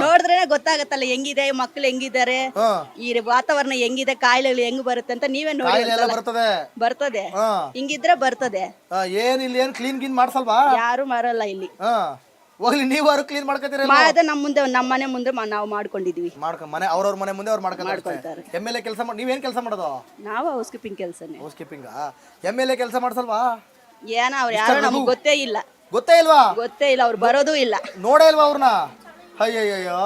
ನೋಡಿದ್ರೆ ಗೊತ್ತಾಗತ್ತಲ್ಲ ಹೆಂಗಿದೆ ಮಕ್ಳು ಹೆಂಗಿದ್ದಾರೆ ಹ. ಈ ವಾತಾವರಣ ಹೆಂಗಿದೆ ಕಾಯಿಲೆಗಳು ಹೆಂಗ್ ಬರುತ್ತೆ ಅಂತ ನೀವೇ ನೋಡಿ ಕಾಯಿಲೆ ಎಲ್ಲ. ಬರ್ತದೆ. ಬರ್ತದೆ. ಹ. ಹಿಂಗಿದ್ರೆ ಬರ್ತದೆ. ಆ, ಏನ್ ಇಲ್ಲಿ ಏನ್ ಕ್ಲೀನ್ ಗೀನ್ ಮಾಡ್ಸಲ್ವಾ? ಯಾರು ಮಾರಲ್ಲ ಇಲ್ಲಿ. ಹ. ಹೋಗ್ಲಿ ನೀವಾರು ಕ್ಲೀನ್ ಮಾಡ್ಕೊತೀರ ಮಾಡಿದ್ರೆ ನಮ್ಮ ಮುಂದೆ ನಮ್ಮ ಮನೆ ಮುಂದೆ ಮ- ನಾವು ಮಾಡ್ಕೊಂಡಿದೀವಿ. ಮಾಡ್ಕೊ ಮನೆ ಅವ್ರವ್ರ ಮನೆ ಮುಂದೆ ಅವ್ರು ಮಾಡ್ಕೊಂತಾರೆ ಮಾಡ್ಕೊಳ್ತಾರೆ. ಎಂ ಎಲ್ ಎ ಕೆಲಸ ಮಾಡಿ ನೀವೇನ್ ಕೆಲಸ ಮಾಡೋದು? ನಾವು ಹೌಸ್ ಕೀಪಿಂಗ್ ಕೆಲಸನೇ. Housekeeping M L A ಕೆಲಸ ಮಾಡ್ಸಲ್ವಾ? ಏನ ಅವ್ರು ಯಾರು ನಮ್ಗೆ ಗೊತ್ತೇ ಇಲ್ಲ. ಗೊತ್ತೇ ಇಲ್ವಾ? ಗೊತ್ತೇ ಇಲ್ಲ ಅವ್ರು ಬರೋದೂ ಇಲ್ಲ. ನೋಡೇ ಇಲ್ವಾ ಅವ್ರನ್ನ ಅಯ್ಯಯ್ಯೋ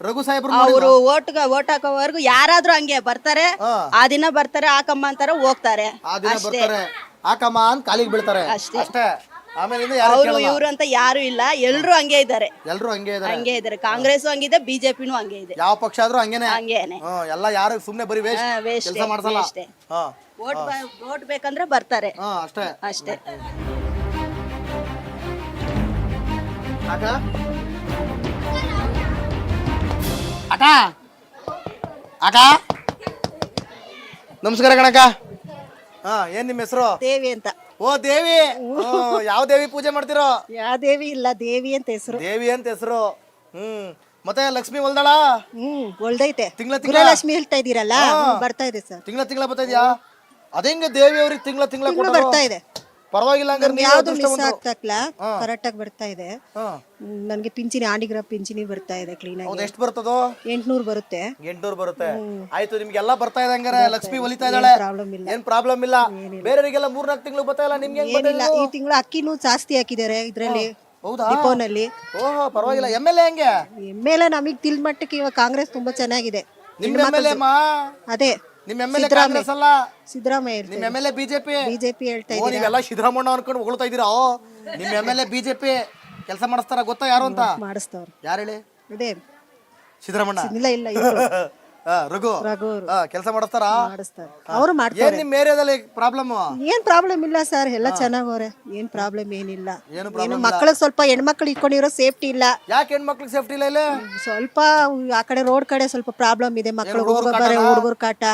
ರಘು ಸಾಹೇಬ್ರು ಅವರು ಓಟ್ ಓಟ್ ಹಾಕೋವರೆಗೂ ಯಾರಾದ್ರೂ ಹಂಗೆ ಬರ್ತಾರೆ ಹಾ. ಆ ದಿನ ಬರ್ತಾರೆ ಆಕಮ್ಮ ಅಂತಾರೆ ಹೋಗ್ತಾರೆ. ಆ ದಿನ ಬರ್ತಾರೆ ಆಕಮ್ಮ ಅಂತ ಕಾಲಿಗೆ ಬೀಳ್ತಾರೆ. ಅಷ್ಟೇ. ಅಷ್ಟೇ. ಆಮೇಲಿಂದ ಯಾರು ಅವರು ಇವರು ಅಂತ ಯಾರು ಇಲ್ಲ ಎಲ್ರು ಹಂಗೆ ಇದ್ದಾರೆ. ಎಲ್ರು ಹಂಗೆ ಇದಾರೆ ಹಂಗೆ ಇದ್ದಾರೆ. ಕಾಂಗ್ರೆಸ್ ಹಂಗಿದೆ ಬಿಜೆಪಿನೂ ಹಂಗೆ ಇದೆ. ಯಾವ ಪಕ್ಷ ಆದ್ರೂ ಹಂಗೇನೆ. ಹಂಗೇನೆ. ಹ್ಮ್, ಎಲ್ಲ ಯಾರು ಸುಮ್ನೆ ಬರೀ ವೇಸ್ಟ್. ಹಾ, waste, ಕೆಲಸ ಮಾಡ್ಸಲ್ಲ. waste. ಹಾ. ಓಟ್ ಓಟ್ ಬೇಕಂದ್ರೆ ಬರ್ತಾರೆ. ಹಾ ಅಷ್ಟೇ. ಅಷ್ಟೇ. ಅಕ್ಕ? ಅಕ್ಕ? ನಮಸ್ಕಾರ ಕಣಕ್ಕ. ಹಾ ಏನ್ ನಿಮ್ಮ ಹೆಸರು? ದೇವಿ ಅಂತ. ಓ ದೇವಿ. ಓ, ಯಾವ ದೇವಿ ಪೂಜೆ ಮಾಡ್ತಿರೋ? ಯಾವ ದೇವಿ ಇಲ್ಲ ದೇವಿ ಅಂತ ಹೆಸರು. ದೇವಿ ಅಂತ ಹೆಸರು. ಹ್ಮ್. ಮತ್ತೆ ಲಕ್ಷ್ಮಿ ಹೊಲ್ದಾಳ? ಹ್ಮ್ ಒಳ್ದೈತೆ ತಿಂಗ್ಳ ತಿಂಗ್ಳ? ಲಕ್ಷ್ಮಿ ಹೇಳ್ತಾ ಇದೀರಲ್ಲ? ಹ್ಮ್, ಬರ್ತಾ ಇದೆ ಸರ್. ತಿಂಗಳ ತಿಂಗಳ ಬರ್ತಾ ಅದೇಂಗ ದೇವಿ ಅವ್ರಿಗೆ ತಿಂಗಳ ತಿಂಗಳ ತಿಂಗ್ಳು ಬರ್ತಾ ಇದೆ. ಪರವಾಗಿಲ್ಲ ಹಂಗಾರೆ ನೀವು ಯಾವ್ದು ಮಿಸ್ ಅದೃಷ್ಟವಂತರು. ಆಗ್ತಾಕ್ಲ? ಕರೆಕ್ಟ್ ಆಗಿ ಬರ್ತಾ ಇದೆ. ಹಾ. ನನ್ಗೆ ಪಿಂಚಿನಿ ಆಂಡಿಗ್ರ ಪಿಂಚಿನಿ ಬರ್ತಾ ಇದೆ ಕ್ಲೀನ್ ಹೌದು ಆಗಿ ಎಷ್ಟು ಬರ್ತದೋ ಎಂಟ್ನೂರು ಬರುತ್ತೆ. ಎಂಟುನೂರು ಬರುತ್ತೆ. ಆಯ್ತು ನಿಮ್ಗೆಲ್ಲ ಬರ್ತಾ ಇದೆ ಹಂಗಾರೆ? ಲಕ್ಷ್ಮಿ ಒಲಿತಾ ಇದ್ದಾಳೆ. ಪ್ರಾಬ್ಲಮ್ ಇಲ್ಲ. ಏನ್ ಪ್ರಾಬ್ಲಮ್ ಇಲ್ಲ. ಬೇರೆಯವರಿಗೆಲ್ಲ ಮೂರ್ನಾಲ್ಕು ತಿಂಗಳು ಬರ್ತಾ ಇಲ್ಲ. ನಿಮ್ಗೆ ಹೆಂಗ್ ಬರ್ತಾ ಏನಿಲ್ಲ ಈ ತಿಂಗಳು ಅಕ್ಕಿನೂ ಜಾಸ್ತಿ ಹಾಕಿದ್ದಾರೆ ಇದ್ರಲ್ಲಿ. ಹೌದಾ? ಡಿಪೋನಲ್ಲಿ. ಓಹೋ ಪರವಾಗಿಲ್ಲ. ಎಂ ಎಲ್ ಎ ಹೆಂಗೆ? ಮೇಲೆ ನಮಗೆ ತಿಳ್ ಮಟ್ಟಕ್ಕೆ ಇವಾಗ ಕಾಂಗ್ರೆಸ್ ತುಂಬಾ ಚೆನ್ನಾಗಿದೆ. ನಿಮ್ ಎಂ ಎಲ್ ಎ ಮಾ ಅದೇ. ನಿಮ್ M L A Siddaramaiah. Congress ಅಲ್ಲ ಸಿದ್ದರಾಮಯ್ಯ ನಿಮ್ M L A BJP BJP ಹೇಳ್ತಾ ಓ ಇದ್ದಾರೆ? ನೀವೆಲ್ಲ ಸಿದ್ದರಾಮಣ್ಣ ಅನ್ಕೊಂಡು ಹೊಗಳ್ತಾ ಇದೀರಾ ಓ, ನಿಮ್ ಎಂ ಎಲ್ ಎ ಬಿಜೆಪಿ ಕೆಲಸ ಮಾಡಿಸ್ತಾರ ಗೊತ್ತಾ ಯಾರು ಅಂತ? ಮಾಡಿಸ್ತವ್ರು. ಯಾರು ಹೇಳಿ? ಅದೇ ಸಿದ್ದರಾಮಣ್ಣ. ಇಲ್ಲ ಇಲ್ಲ ಇವ್ರು ಹಾ, ರಘು. ರಘು ಅವ್ರು. ಕೆಲಸ ಮಾಡಿಸ್ತಾರ? ಮಾಡಿಸ್ತಾರೆ. ಅವರು ಏನ್ ಮಾಡ್ತಾರೆ ನಿಮ್ ಏರಿಯಾದಲ್ಲಿ ಪ್ರಾಬ್ಲಮ್? ಏನ್ ಪ್ರಾಬ್ಲಮ್ ಇಲ್ಲ ಸರ್ ಎಲ್ಲ ಚೆನ್ನಾಗವ್ರೆ ಏನ್ ಪ್ರಾಬ್ಲಮ್ ಏನಿಲ್ಲ. ಏನು ಏನು ಮಕ್ಕಳಿಗೆ ಸ್ವಲ್ಪ ಹೆಣ್ಮಕ್ಳು ಇಟ್ಕೊಂಡಿರೋ ಸೇಫ್ಟಿ ಇಲ್ಲ. ಯಾಕೆ ಹೆಣ್ಮಕ್ಳಿಗೆ ಸೇಫ್ಟಿ ಇಲ್ಲ ಇಲ್ಲಿ? ಸ್ವಲ್ಪ ಆ ಕಡೆ ರೋಡ್ ಕಡೆ ಸ್ವಲ್ಪ ಪ್ರಾಬ್ಲಮ್ ಇದೆ ಮಕ್ಕಳು ಹುಡುಗ್ರು ಹೋಗೋ ಬರೋ ಕಾಟ.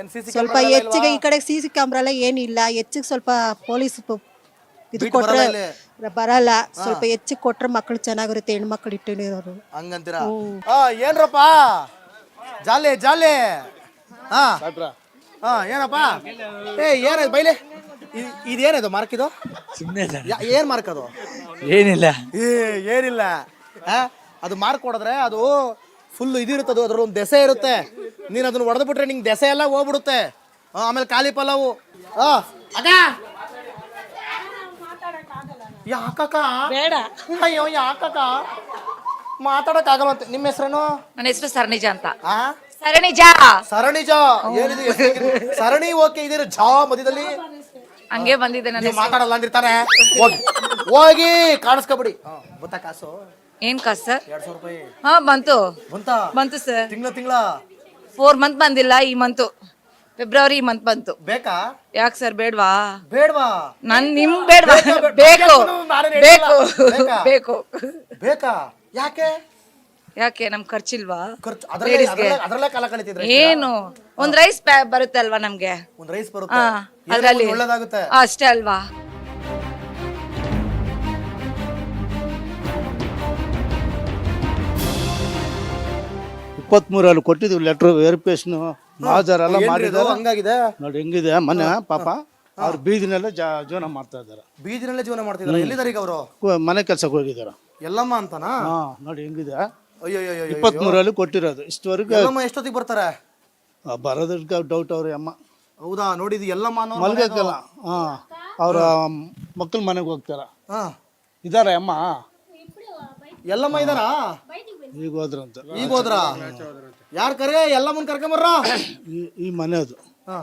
ಏನ್ ಸ್ವಲ್ಪ ಹೆಚ್ಚಿಗೆ ಈ ಕಡೆ ಸಿ ಸಿ ಕ್ಯಾಮ್ರಾ ಎಲ್ಲ ಏನಿಲ್ಲ. ಹೆಚ್ಚಿಗೆ ಸ್ವಲ್ಪ ಪೊಲೀಸ್ ಇದು ಕೊಟ್ರೆ ಬರಲ್ಲ ಬರಲ್ಲ. ಸ್ವಲ್ಪ ಹೆಚ್ಚಿಗೆ ಕೊಟ್ರೆ ಮಕ್ಕಳು ಚೆನ್ನಾಗಿರುತ್ತೆ ಹೆಣ್ಮಕ್ಳು ಇಟ್ಟಿರೋರು ಹಂಗಂತೀರಾ? ಆ ಏನ್ರಪ್ಪ? ಜಾಲಿ ಜಾಲೆ. ಹಾ. ಹಾ ಏನಪ್ಪ? ಏ ಏನಾಯ್ತು ಬೈಲೆ? ಇದ್- ಇದೇನದು ಮಾರ್ಕ್ ಇದು? ಯಾ- ಏನ್ ಮಾರ್ಕ್ ಅದು? ಏನಿಲ್ಲ. ಏ ಏನಿಲ್ಲ. ಆ, ಅದು ಮಾರ್ಕ್ ಹೊಡೆದ್ರೆ ಅದು ಫುಲ್ ಇದಿರುತ್ತದು ಅದ್ರ ಒಂದು ದೆಸೆ ಇರುತ್ತೆ. ನೀನು ಅದನ್ನ ಹೊಡೆದು ಬಿಟ್ರೆ ನಿಂಗೆ ದೆಸೆ ಎಲ್ಲ ಹೋಗ್ಬಿಡುತ್ತೆ. ಆ, ಆಮೇಲೆ ಖಾಲಿ ಪಲಾವು ಆ, ಅಕ್ಕ! ಯಾಕಕ್ಕ? ಬೇಡ. ಅಯ್ಯೋ ಯಾಕಕ್ಕ? ಮಾತಾಡಕ್ ಆಗಲ್ವಂತೆ ನಿಮ್ಮ ಹೆಸರೇನು? ನನ್ನ ಹೆಸರು ಸರಣಿಜ ಅಂತ. ಆ? ಸರಣಿಜ. ಸರಣಿ ಜಾ ಏನಿದೆ ಹೆಸ್ರು? ಸರಣಿ ಓಕೆ ಇದೀರ ಜಾ ಮಧ್ಯದಲ್ಲಿ? ಹಂಗೆ ಬಂದಿದೆ ನನ್ನ ನೀವು ಮಾತಾಡಲ್ಲ ಅಂದಿರ್ತಾನೆ. ಹೋಗಿ. ಹೋಗಿ ಕಾಣಿಸ್ಕೊಬಿಡಿ. ಕಾಸು? ಏನ್ ಕಾಸ್ ಸರ್? ಎರಡ್ ಸಾವಿರ ರೂಪಾಯಿ. ಹಾ ಬಂತು. ಬಂತಾ? ಬಂತು ಸರ್. ತಿಂಗಳ ತಿಂಗಳ? ಫೋರ್ ಮಂತ್ ಬಂದಿಲ್ಲ ಈ ಮಂತು ಫೆಬ್ರವರಿ ಈ ಮಂತ್ ಬಂತು. ಬೇಕಾ? ಯಾಕೆ ಸರ್ ಬೇಡ್ವಾ? ಬೇಡವಾ? ನನ್ ನಿಮ್ ಬೇಡ್ವಾ? ಬೇಕು? ಬೇಕು. ಬೇಕಾ? ಬೇಕು. ಬೇಕಾ? ಯಾಕೆ? ಯಾಕೆ ನಮ್ ಖರ್ಚಿಲ್ವಾ? ಖರ್ಚು ಅದ್ರಲ್ಲೇ Ladies ಗೆ. ಅದ್ರಲ್ಲೇ- ಅದ್ರಲ್ಲೇ ಕಾಲ ಕಳಿತಿದ್ರೆ ಏನು? ಒಂದ್ ರೈಸ್ ಬರುತ್ತೆ ಅಲ್ವಾ ನಮ್ಗೆ? ಒಂದ್ ರೈಸ್ ಹಾ ಬರುತ್ತೆ ಏನೋ ಅದ್ರಲ್ಲಿ. ಒಂದ್ ಒಳ್ಳೇದಾಗುತ್ತೆ ಅಷ್ಟೇ ಅಲ್ವಾ? ಇಪ್ಪತ್ಮೂರಲ್ಲಿ ಕೊಟ್ಟಿದ್ವಿ ಲೆಟ್ರ್ ವೆರಿಫಿಕೇಶನ್ ಮಾಜರ್ ಎಲ್ಲ ಏನ್ರಿ ಇದು? ಮಾಡಿದ್ದಾರೆ. ಹಂಗಾಗಿದೆ? ನೋಡಿ ಹೆಂಗಿದೆ? ಮನೆ ಪಾಪ. ಅವ್ರು ಬೀದಿನಲ್ಲೇ ಜಾ- ಜೀವನ ಮಾಡ್ತಾ ಇದ್ದಾರೆ. ಬೀದಿನಲ್ಲೇ ಜೀವನ ಮಾಡ್ತಿದ್ದಾರೆ. ಎಲ್ಲಿದ್ದಾರೆ ಈಗ ಅವರು? ಮನೆ ಕೆಲ್ಸಕ್ಕೆ ಹೋಗಿದ್ದಾರೆ. ಎಲ್ಲಮ್ಮ ಅಂತನಾ? ಹಾ ನೋಡಿ ಹೆಂಗಿದೆ. ಅಯ್ಯೋ ಅಯ್ಯೋ ಕೊಟ್ಟಿರೋದು. ಇಷ್ಟವರೆಗೂ ಎಲ್ಲಮ್ಮ ಎಷ್ಟೊತ್ತಿಗೆ ಬರ್ತಾರೆ? ಬರೋದಕ್ಕೆ ಡೌಟ್ ಅವ್ರಿ ಅಮ್ಮ. ಹೌದಾ? ನೋಡಿದ್ ಎಲ್ಲಮ್ಮ ಅನ್ನೋ ಮಲ್ಗಕ್ಕಲ್ಲ. ಹಾ ಅವ್ರ ಮಕ್ಕಳ ಮನೆಗೆ ಹೋಗ್ತಾರ. ಹಾ. ಇದಾರೆ ಅಮ್ಮ? ಎಲ್ಲಮ್ಮ ಇದಾರ? ಈಗ ಹೋದ್ರಂತ. ಈಗ ಹೋದ್ರ? ಯಾರ್ ಕರೆ? ಎಲ್ಲಮ್ಮನ್ ಕರ್ಕೊಂಬರ್ರ? ಈ ಈ ಮನೆ ಅದು. ಹಾ.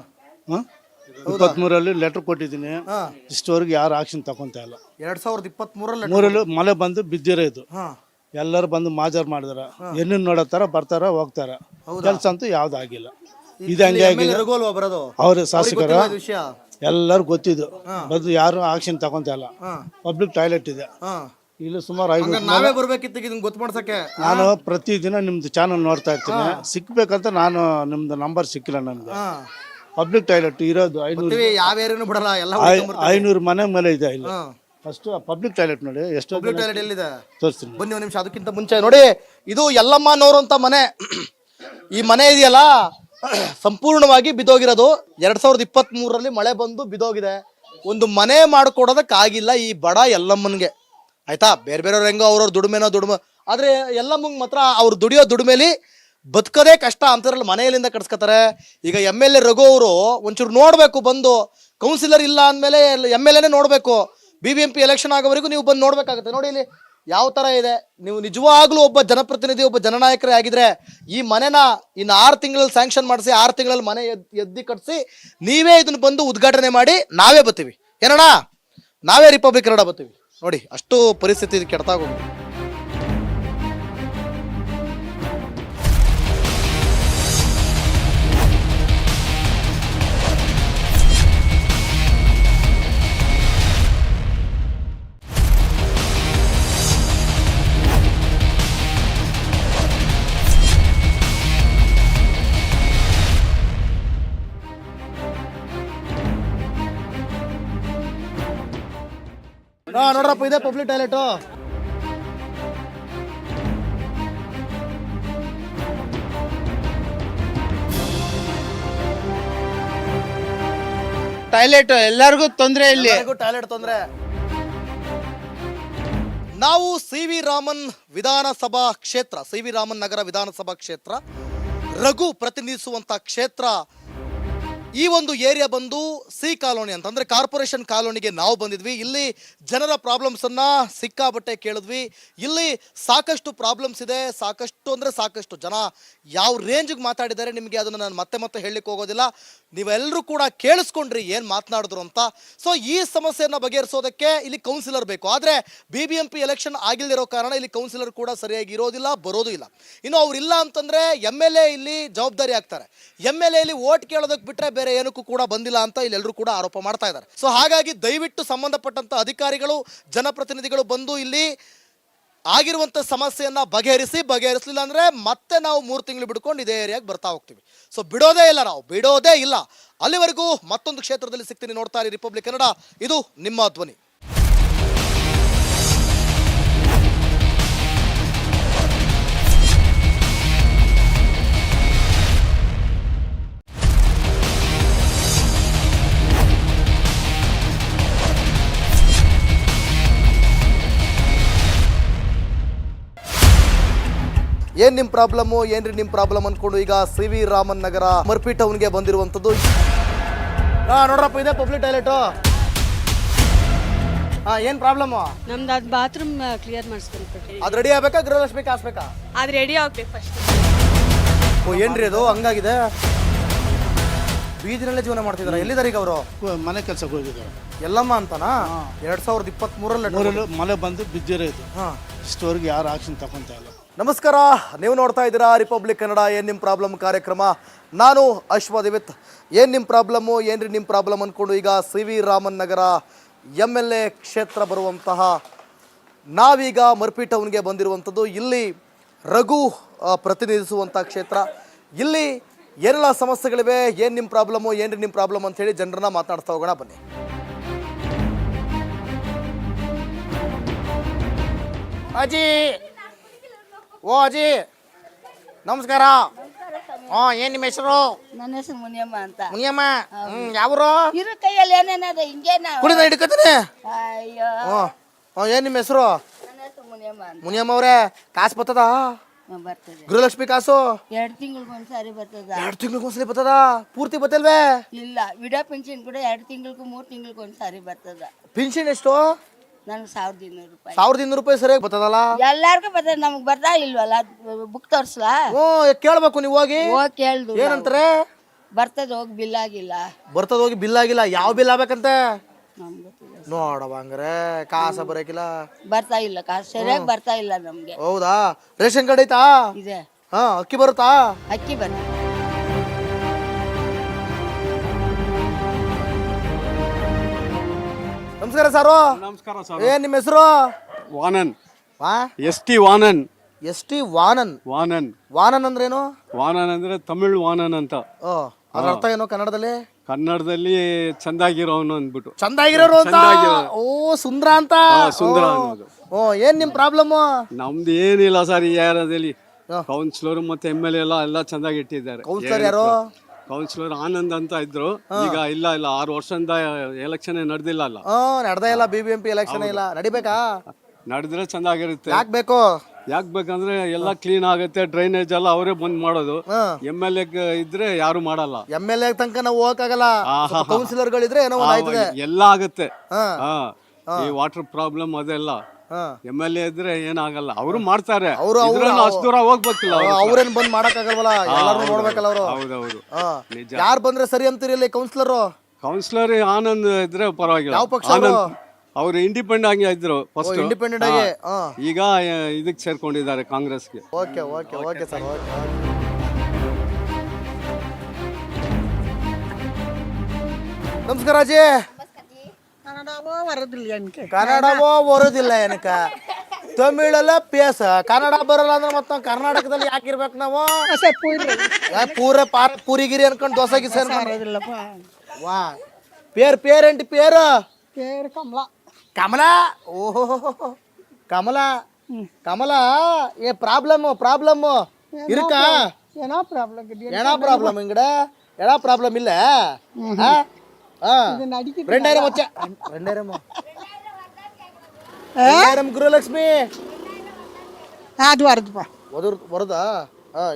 ಹಾ? ಇಪ್ಪತ್ಮೂರಲ್ಲಿ ಲೆಟರ್ ಕೊಟ್ಟಿದ್ದೀನಿ. ಇಷ್ಟವರೆಗೆ ಯಾರು ಆಕ್ಷನ್ ತಗೊಂತ ಇಲ್ಲ. ಎರಡ್ ಸಾವಿರದ ಇಪ್ಪತ್ತ್ ಮೂರಲ್ಲಿ ಮೂರಲ್ಲಿ ಮಳೆ ಬಂದು ಬಿದ್ದಿರೋ ಇದು. ಎಲ್ಲರೂ ಬಂದು ಮಾಜರ್ ಮಾಡಿದಾರ. ಎನ್ನು ನೋಡತ್ತಾರ ಬರ್ತಾರ ಹೋಗ್ತಾರ. ಕೆಲಸ ಅಂತೂ ಯಾವ್ದಾಗಿಲ್ಲ ಇದು ಹಂಗೆ ಆಗಿದೆ. ರಘು ಬರೋದು? ಅವ್ರ ಶಾಸಕರ. ಎಲ್ಲರು ವಿಷಯ? ಎಲ್ಲರೂ ಗೊತ್ತಿದ್ದು. ಬಂದು ಯಾರು ಆಕ್ಷನ್ ತಗೊಂತ ಇಲ್ಲ. ಪಬ್ಲಿಕ್ ಟಾಯ್ಲೆಟ್ ಇದೆ. ಇಲ್ಲಿ ಸುಮಾರು ಐದು ನಾನು ನಾವೇ ಬರ್ಬೇಕಿತ್ತು ಇದನ್ನ ಗೊತ್ತು ಮಾಡ್ಸಕ್ಕೆ. ನಾನು ಪ್ರತಿದಿನ ನಿಮ್ದು ಚಾನಲ್ ನೋಡ್ತಾ ಇರ್ತೀನಿ. ಸಿಕ್ಬೇಕಂತ ನಾನು ನಿಮ್ದು ನಂಬರ್ ಸಿಕ್ಕಿಲ್ಲ ನನಗೆ. ಪಬ್ಲಿಕ್ ಟಾಯ್ಲೆಟ್ ಇರೋದು ಐನೂರು ಯಾವ ಏರಿಯಾನು ಬಿಡಲ್ಲ ಎಲ್ಲ ಐನೂರು ಮನೆ ಮೇಲೆ ಇದೆ ಇಲ್ಲಿ. ಫಸ್ಟ್ ಪಬ್ಲಿಕ್ ಟಾಯ್ಲೆಟ್ ನೋಡಿ ಎಷ್ಟು ಪಬ್ಲಿಕ್ ಟಾಯ್ಲೆಟ್ ಎಲ್ಲಿದೆ? ತೋರಿಸ್ತೀನಿ. ಬನ್ನಿ ಒಂದು ನಿಮಿಷ ಅದಕ್ಕಿಂತ ಮುಂಚೆ ನೋಡಿ ಇದು ಯಲ್ಲಮ್ಮನವರು ಅಂತ ಮನೆ. ಈ ಮನೆ ಇದೆಯಲ್ಲ ಸಂಪೂರ್ಣವಾಗಿ ಬಿದ್ದೋಗಿರೋದು. ಎರಡ್ ಸಾವಿರದ ಇಪ್ಪತ್ತ್ ಮೂರರಲ್ಲಿ ಮಳೆ ಬಂದು ಬಿದ್ದೋಗಿದೆ. ಒಂದು ಮನೆ ಮಾಡ್ಕೊಡೋದಕ್ಕಾಗಿಲ್ಲ ಈ ಬಡ ಯಲ್ಲಮ್ಮನ್ಗೆ. ಆಯ್ತಾ? ಬೇರೆ ಬೇರೆಯವ್ರು ಹೆಂಗೋ ಅವ್ರವ್ರ ದುಡಿಮೆನೋ ದುಡಿಮೆ ಆದ್ರೆ ಯಲ್ಲಮ್ಮಂಗ್ ಮಾತ್ರ ಅವ್ರು ದುಡಿಯೋ ದುಡಿಮೆಲಿ ಬದುಕೋದೇ ಕಷ್ಟ ಅಂತಾರಲ್ಲ ಮನೆಯಲ್ಲಿಂದ ಕಟ್ಸ್ಕೊತಾರೆ. ಈಗ ಎಂ ಎಲ್ ಎ ರಘು ಅವರು ಒಂಚೂರು ನೋಡಬೇಕು ಬಂದು ಕೌನ್ಸಿಲರ್ ಇಲ್ಲ ಅಂದಮೇಲೆ ಎಂ ಎಲ್ ಎನೇ ನೋಡಬೇಕು. B B M P election ಆಗೋವರೆಗೂ ನೀವು ಬಂದು ನೋಡಬೇಕಾಗುತ್ತೆ. ನೋಡಿ ಇಲ್ಲಿ ಯಾವ ಥರ ಇದೆ. ನೀವು ನಿಜವಾಗ್ಲೂ ಒಬ್ಬ ಜನಪ್ರತಿನಿಧಿ, ಒಬ್ಬ ಜನನಾಯಕರೇ ಆಗಿದ್ರೆ ಈ ಮನೆನ ಇನ್ನು ಆರು ತಿಂಗಳಲ್ಲಿ ಸ್ಯಾಂಕ್ಷನ್ ಮಾಡಿಸಿ, ಆರು ತಿಂಗಳಲ್ಲಿ ಮನೆ ಎದ್, ಎದ್ದಿ ಕಟ್ಸಿ, ನೀವೇ ಇದನ್ನು ಬಂದು ಉದ್ಘಾಟನೆ ಮಾಡಿ ನಾವೇ ಬರ್ತೀವಿ ಏನಣ್ಣ? ನಾವೇ ರಿಪಬ್ಲಿಕ್ ಕನ್ನಡ ಬರ್ತೀವಿ ನೋಡಿ, ಅಷ್ಟು ಪರಿಸ್ಥಿತಿ ಕೆಡ್ತಾಗ ನೋಡ್ರಪ್ಪ ಇದೆ ಪಬ್ಲಿಕ್ ಟಾಯ್ಲೆಟು. ಟಾಯ್ಲೆಟ್ ಎಲ್ಲರಿಗೂ ತೊಂದರೆ ಇಲ್ಲಿ. ಟಾಯ್ಲೆಟ್ ತೊಂದರೆ. ನಾವು ಸಿ ವಿ ರಾಮನ್ ವಿಧಾನಸಭಾ ಕ್ಷೇತ್ರ ಸಿ ವಿ ರಾಮನ್ ನಗರ ವಿಧಾನಸಭಾ ಕ್ಷೇತ್ರ ರಘು ಪ್ರತಿನಿಧಿಸುವಂತ ಕ್ಷೇತ್ರ ಈ ಒಂದು ಏರಿಯಾ ಬಂದು ಸಿ ಕಾಲೋನಿ ಅಂತ, ಅಂದ್ರೆ ಕಾರ್ಪೊರೇಷನ್ ಕಾಲೋನಿಗೆ ನಾವು ಬಂದಿದ್ವಿ. ಇಲ್ಲಿ ಜನರ ಪ್ರಾಬ್ಲಮ್ಸ್ ಅನ್ನ ಸಿಕ್ಕಾಬಟ್ಟೆ ಕೇಳಿದ್ವಿ. ಇಲ್ಲಿ ಸಾಕಷ್ಟು ಪ್ರಾಬ್ಲಮ್ಸ್ ಇದೆ. ಸಾಕಷ್ಟು ಅಂದ್ರೆ ಸಾಕಷ್ಟು ಜನ ಯಾವ ರೇಂಜಿಗೆ ಮಾತಾಡಿದ್ದಾರೆ ನಿಮಗೆ ಅದನ್ನು ನಾನು ಮತ್ತೆ ಮತ್ತೆ ಹೇಳಲಿಕ್ಕೆ ಹೋಗೋದಿಲ್ಲ. ನೀವೆಲ್ಲರೂ ಕೂಡ ಕೇಳಿಸ್ಕೊಂಡ್ರಿ ಏನು ಮಾತನಾಡಿದ್ರು ಅಂತ. ಸೊ ಈ ಸಮಸ್ಯೆಯನ್ನು ಬಗೆಹರಿಸೋದಕ್ಕೆ ಇಲ್ಲಿ ಕೌನ್ಸಿಲರ್ ಬೇಕು. ಆದರೆ B B M P election ಆಗಿಲ್ಲದಿರೋ ಕಾರಣ ಇಲ್ಲಿ ಕೌನ್ಸಿಲರ್ ಕೂಡ ಸರಿಯಾಗಿ ಇರೋದಿಲ್ಲ, ಬರೋದು ಇಲ್ಲ. ಇನ್ನು ಅವರಿಲ್ಲ ಅಂತಂದ್ರೆ ಎಂ ಎಲ್ ಎ ಇಲ್ಲಿ ಜವಾಬ್ದಾರಿ ಆಗ್ತಾರೆ. ಎಂ ಎಲ್ ಎಲ್ಲಿ ಓಟ್ ಕೇಳೋದಕ್ಕೆ ಬಿಟ್ರೆ ಬೇರೆ ಏನಕ್ಕೂ ಕೂಡ ಬಂದಿಲ್ಲ ಅಂತ ಇಲ್ಲೆಲ್ಲರೂ ಕೂಡ ಆರೋಪ ಮಾಡ್ತಾ ಇದ್ದಾರೆ. ಸೊ ಹಾಗಾಗಿ ದಯವಿಟ್ಟು ಸಂಬಂಧಪಟ್ಟಂತ ಅಧಿಕಾರಿಗಳು, ಜನಪ್ರತಿನಿಧಿಗಳು ಬಂದು ಇಲ್ಲಿ ಆಗಿರುವಂಥ ಸಮಸ್ಯೆಯನ್ನ ಬಗೆಹರಿಸಿ, ಬಗೆಹರಿಸಲಿಲ್ಲ ಅಂದ್ರೆ ಮತ್ತೆ ನಾವು ಮೂರು ತಿಂಗಳು ಬಿಡ್ಕೊಂಡು ಇದೇ ಏರಿಯಾಗೆ ಬರ್ತಾ ಹೋಗ್ತೀವಿ. ಸೊ ಬಿಡೋದೇ ಇಲ್ಲ ನಾವು, ಬಿಡೋದೇ ಇಲ್ಲ. ಅಲ್ಲಿವರೆಗೂ ಮತ್ತೊಂದು ಕ್ಷೇತ್ರದಲ್ಲಿ ಸಿಗ್ತೀನಿ ನೋಡ್ತಾ ರಿಪಬ್ಲಿಕ್ ಕನ್ನಡ. ಇದು ನಿಮ್ಮ ಧ್ವನಿ. ಏನ್ ನಿಮ್ ಪ್ರಾಬ್ಲಮ್ಮು ಏನ್ರಿ ನಿಮ್ ಪ್ರಾಬ್ಲಮ್ ಅನ್ಕೊಂಡು ಈಗ C V Raman Nagar Murphy ಟೌನ್ಗೆ ಬಂದಿರುವಂಥದ್ದು? ಹಾಂ ನೋಡ್ರಪ್ಪ ಇದೆ ಪಬ್ಲಿಕ್ ಟಾಯ್ಲೆಟು ಹಾಂ ಏನ್ ಪ್ರಾಬ್ಲಮ್ ನಮ್ದು ಅದು ಬಾತ್ರೂಮ್ ಕ್ಲಿಯರ್ ಮಾಡಿಸ್ಕೊಂಡ್ಬಿಟ್ರಿ. ಅದು ರೆಡಿ ಆಗ್ಬೇಕಾ? ಗೃಹಲಕ್ಷ್ಮಿ ಕಾಸ್ಬೇಕಾ ಅದು ರೆಡಿ ಆಗ್ಬೇಕು ಫಸ್ಟ್ ಓ ಏನ್ರಿ ಅದು? ಹಂಗಾಗಿದೆ? ಬೀದಿನಲ್ಲೇ ಜೀವನ ಮಾಡ್ತಿದಾರ? ಎಲ್ಲಿದ್ದಾರೆ ಈಗ ಅವರು? ಮನೆ ಕೆಲಸಕ್ಕೆ ಹೋಗಿದ್ದಾರೆ. ಎಲ್ಲಮ್ಮ ಅಂತನಾ? ಎರಡ್ ಸಾವಿರದ ಇಪ್ಪತ್ತ್ ಮೂರಲ್ಲಿ ಮೂರಲ್ಲೂ ಮಳೆ ಬಂದು ಬಿದ್ದಿರೋದು. ಹಾ. ಇಷ್ಟವರೆಗೆ ಯಾರು ಆಕ್ಷನ್ ತಗೊಂತ ಇಲ್ಲ. ನಮಸ್ಕಾರ. ನೀವು ನೋಡ್ತಾ ಇದ್ದೀರಾ ರಿಪಬ್ಲಿಕ್ ಕನ್ನಡ ಏನು ನಿಮ್ಮ ಪ್ರಾಬ್ಲಮ್ ಕಾರ್ಯಕ್ರಮ? ನಾನು ಅಶ್ವದೇವಿತ್ ಏನು ನಿಮ್ಮ ಪ್ರಾಬ್ಲಮ್ಮು ಏನ್ರಿ ನಿಮ್ಮ ಪ್ರಾಬ್ಲಮ್ ಅಂದ್ಕೊಂಡು ಈಗ C V Raman Nagar M L A ಕ್ಷೇತ್ರ ಬರುವಂತಹ ನಾವೀಗ ಮರ್ಪಿ ಟೌನ್ಗೆ ಬಂದಿರುವಂಥದ್ದು. ಇಲ್ಲಿ ರಘು ಪ್ರತಿನಿಧಿಸುವಂಥ ಕ್ಷೇತ್ರ. ಇಲ್ಲಿ ಏನೆಲ್ಲ ಸಮಸ್ಯೆಗಳಿವೆ? ಏನು ನಿಮ್ಮ ಪ್ರಾಬ್ಲಮ್ಮು ಏನ್ರಿ ನಿಮ್ಮ ಪ್ರಾಬ್ಲಮ್ ಅಂತ ಹೇಳಿ ಜನರನ್ನ ಮಾತನಾಡ್ತಾ ಹೋಗೋಣ, ಬನ್ನಿ. ಅಜಿ ಓ ಅಜಿ ನಮಸ್ಕಾರ. ಹಾ ಏನ್ ನಿಮ್ಮ ಹೆಸರು? ನನ್ನ ಹೆಸರು ಮುನಿಯಮ್ಮ ಅಂತ. ಮುನಿಯಮ್ಮ ಹ್ಮ್ ಯಾವ್ರು? ಇರು ಕೈಯಲ್ಲಿ ಏನೇನದ ಹಿಂಗೇನ ಕುಡಿದ ಹಿಡ್ಕತೀನಿ? ಅಯ್ಯೋ. ಹ್ಞೂ ಹ್ಞೂ ಏನ್ ನಿಮ್ಮ ಹೆಸರು? ನನ್ನ ಹೆಸರು ಮುನಿಯಮ್ಮ ಅಂತ. ಮುನಿಯಮ್ಮ ಅವ್ರೆ ಕಾಸು ಬರ್ತದ? ಹ್ಮ್, ಬರ್ತದೆ. ಗೃಹಲಕ್ಷ್ಮಿ ಕಾಸು? ಎರಡು ತಿಂಗಳಿಗೆ ಸಾರಿ ಬರ್ತದ. ಎರಡು ತಿಂಗಳಿಗೆ ಒಂದ್ಸಲಿ ಬರ್ತದ? ಪೂರ್ತಿ ಬತ್ತಲ್ವೇ? ಇಲ್ಲ ವಿಡೋ ಪೆನ್ಷನ್ ಕೂಡ ಎರಡು ತಿಂಗಳಿಗೂ ಮೂರು ತಿಂಗಳಿಗೆ ಒಂದ್ಸಾರಿ ಬರ್ತದ. ಪಿನ್ಷನ್ ಎಷ್ಟು? ನನಗೆ ಸಾವಿರದ ಇನ್ನೂರು ರೂಪಾಯಿ. ಸಾವಿರದ ಇನ್ನೂರು ರೂಪಾಯಿ ಸರಿಯಾಗಿ ಬರ್ತದಲ್ಲ? ಎಲ್ಲಾರ್ಗೂ ಬರ್ತದೆ ನಮ್ಗೆ ಬರ್ತಾ ಇಲ್ವಲ್ಲ ಬುಕ್ ತೋರಿಸ್ಲಾ ಹ್ಞೂ ಕೇಳ್ಬೇಕು ನೀವು ಹೋಗಿ. ಹೋಗಿ ಕೇಳ್ದು ಏನಂತಾರೆ? ಬರ್ತದೆ ಹೋಗಿ ಬಿಲ್ ಆಗಿಲ್ಲ. ಬರ್ತದ ಹೋಗಿ ಬಿಲ್ ಆಗಿಲ್ಲ ಯಾವ ಬಿಲ್ ಆಗ್ಬೇಕಂತೆ? ನಮ್ಗೆ ಗೊತ್ತಿಲ್ಲ. ನೋಡವ ಹಂಗಾರೆ ಕಾಸ ಬರಕಿಲ್ಲ. ಬರ್ತಾ ಇಲ್ಲ ಕಾಸು ಸರಿಯಾಗಿ ಬರ್ತಾ ಇಲ್ಲ ನಮ್ಗೆ. ಹೌದಾ? ರೇಷನ್ ಕಾರ್ಡ್ ಐತಾ? ಇದೆ. ಹಾ ಅಕ್ಕಿ ಬರುತ್ತಾ? ಅಕ್ಕಿ ಬರ್ತದೆ. ನಮಸ್ಕಾರ ಸಾರು. ನಮಸ್ಕಾರ ಸರ್. ಏನ್ ನಿಮ್ಮ ಹೆಸರು? ವಾನನ್. ವಾ S T Vanan. S T Vanan. Vanan. Vanan ಅಂದ್ರೇನು? ವಾನನ್ ಅಂದ್ರೆ ತಮಿಳ್ ವಾನನ್ ಅಂತ. ಓ ಅದ್ರ ಅರ್ಥ ಏನು ಕನ್ನಡದಲ್ಲಿ? ಕನ್ನಡದಲ್ಲಿ ಚಂದಾಗಿರೋನು ಅಂದ್ಬಿಟ್ಟು. ಚಂದಾಗಿರೋರು ಅಂತ? ಓ ಸುಂದ್ರ ಅಂತ? ಸುಂದರ ಓ. ಅನ್ನೋದು. ಓ ಏನ್ ನಿಮ್ ಪ್ರಾಬ್ಲಮ್ ನಮ್ದು ಏನಿಲ್ಲ ಸರ್ ಈ ಏರಿಯಾದಲ್ಲಿ. ಕೌನ್ಸಿಲರ್ ಮತ್ತೆ ಎಂ ಎಲ್ ಎ ಎಲ್ಲ ಎಲ್ಲ ಚಂದಾಗಿ ಇಟ್ಟಿದ್ದಾರೆ. ಕೌನ್ಸಿಲರ್ ಯಾರು? ಕೌನ್ಸಿಲರ್ ಆನಂದ್ ಅಂತ ಇದ್ರು. ಈಗ ಇಲ್ಲ ಇಲ್ಲ ಆರು ವರ್ಷದಿಂದ ಎಲೆಕ್ಷನ್ ನಡೆದಿಲ್ಲ ಅಲ್ಲ. ನಡೆದೇ ನಡ್ದೇ ಇಲ್ಲ B B M P election ಇಲ್ಲ. ನಡಿಬೇಕಾ? ನಡೆದ್ರೆ ಚೆನ್ನಾಗಿರುತ್ತೆ ಯಾಕ್ ಬೇಕು ಯಾಕೆ ಬೇಕಂದ್ರೆ ಎಲ್ಲ ಕ್ಲೀನ್ ಆಗುತ್ತೆ ಡ್ರೈನೇಜ್ ಎಲ್ಲ ಅವರೇ ಬಂದ್ ಮಾಡೋದು. ಎಂ ಎಲ್ ಎ ಇದ್ರೆ ಯಾರು ಮಾಡಲ್ಲ. ಎಂ ಎಲ್ ಎ ತನಕ ನಾವು ಹೋಗಕ್ಕಾಗಲ್ಲ. ಕೌನ್ಸಿಲರ್ ಗಳಿದ್ರೆ ಏನೋ ಒಂದ್ ಆಯ್ತದೆ. ಎಲ್ಲ ಆಗುತ್ತೆ. ಹಾ. ಈ ವಾಟರ್ ಪ್ರಾಬ್ಲಮ್ ಅದೆಲ್ಲ. ಎಂ ಎಲ್ ಎ ಇದ್ರೆ ಏನಾಗಲ್ಲ. ಅವರು ಮಾಡ್ತಾರೆ. ಅವ್ರು- ಅವ್ರು- ಇದ್ರಲ್ಲಿ ಅಷ್ಟು ದೂರ ಹೋಗ್ಬೇಕಿಲ್ಲ ಅವ್ರು. ಅವ್ರೇನ್ ಬಂದ್ ಮಾಡಕ್ಕಾಗಲ್ವಲ್ಲ? ಎಲ್ಲಾರು ನೋಡ್ಬೇಕಲ್ಲ ಅವರು. ಹೌದೌದು. ನಿಜ. ಯಾರು ಬಂದ್ರೆ ಸರಿ ಅಂತೀರಿ ಕೌನ್ಸಿಲರ್ ಕೌನ್ಸಿಲರ್ ಆನಂದ್ ಇದ್ರೆ ಪರವಾಗಿಲ್ಲ. ಯಾವ ಪಕ್ಷ ಅವ್ರು? ಆನಂದ್ ಅವರು ಇಂಡಿಪೆಂಡೆಂಟ್ ಆಗಿ ಇದ್ರು ಫಸ್ಟ್ ಇಂಡಿಪೆಂಡೆಂಟ್ ಆಗಿ? ಹಾ. ಈಗ ಇದಕ್ಕೆ ಸೇರ್ಕೊಂಡಿದ್ದಾರೆ ಕಾಂಗ್ರೆಸ್ಗೆ. Okay okay okay sir okay ನಮಸ್ಕಾರ ಅಜ್ಜಿ ಕನ್ನಡವೋ ಬರೋದಿಲ್ಲ ಏನಕ್ಕ ತಮಿಳಲ್ಲ ಪೇಸ ಕನ್ನಡ ಬರಲ್ಲ ಅಂದ್ರೆ ಮತ್ತೆ ನಾವು ಕರ್ನಾಟಕದಲ್ಲಿ ಯಾಕೆ ಇರ್ಬೇಕು ನಾವು ಯಾ, ಪೂರ ಪಾರ ಪೂರಿಗಿರಿ ಅನ್ಕೊಂಡು ದೋಸೆ ಗಿಸ ವಾ ಪೇರ್ ಪೇರೆಂಟ್ ಪೇರು పేరు కమల ಕಮಲ ಓಹೋ ಕಮಲ ಕಮಲ ಏ ಪ್ರಾಬ್ಲಮ್ ಪ್ರಾಬ್ಲಮ್ இருக்கா ఏనా ప్రాబ్లం என்ன ப்ராப்ளம் இங்கட என்ன ப்ராப்ளம் இல்ல ஆ? ரெண்டாயிரம் வச்சேன் ரெண்டாயிரமா ரெண்டாயிரம் குருலட்சுமி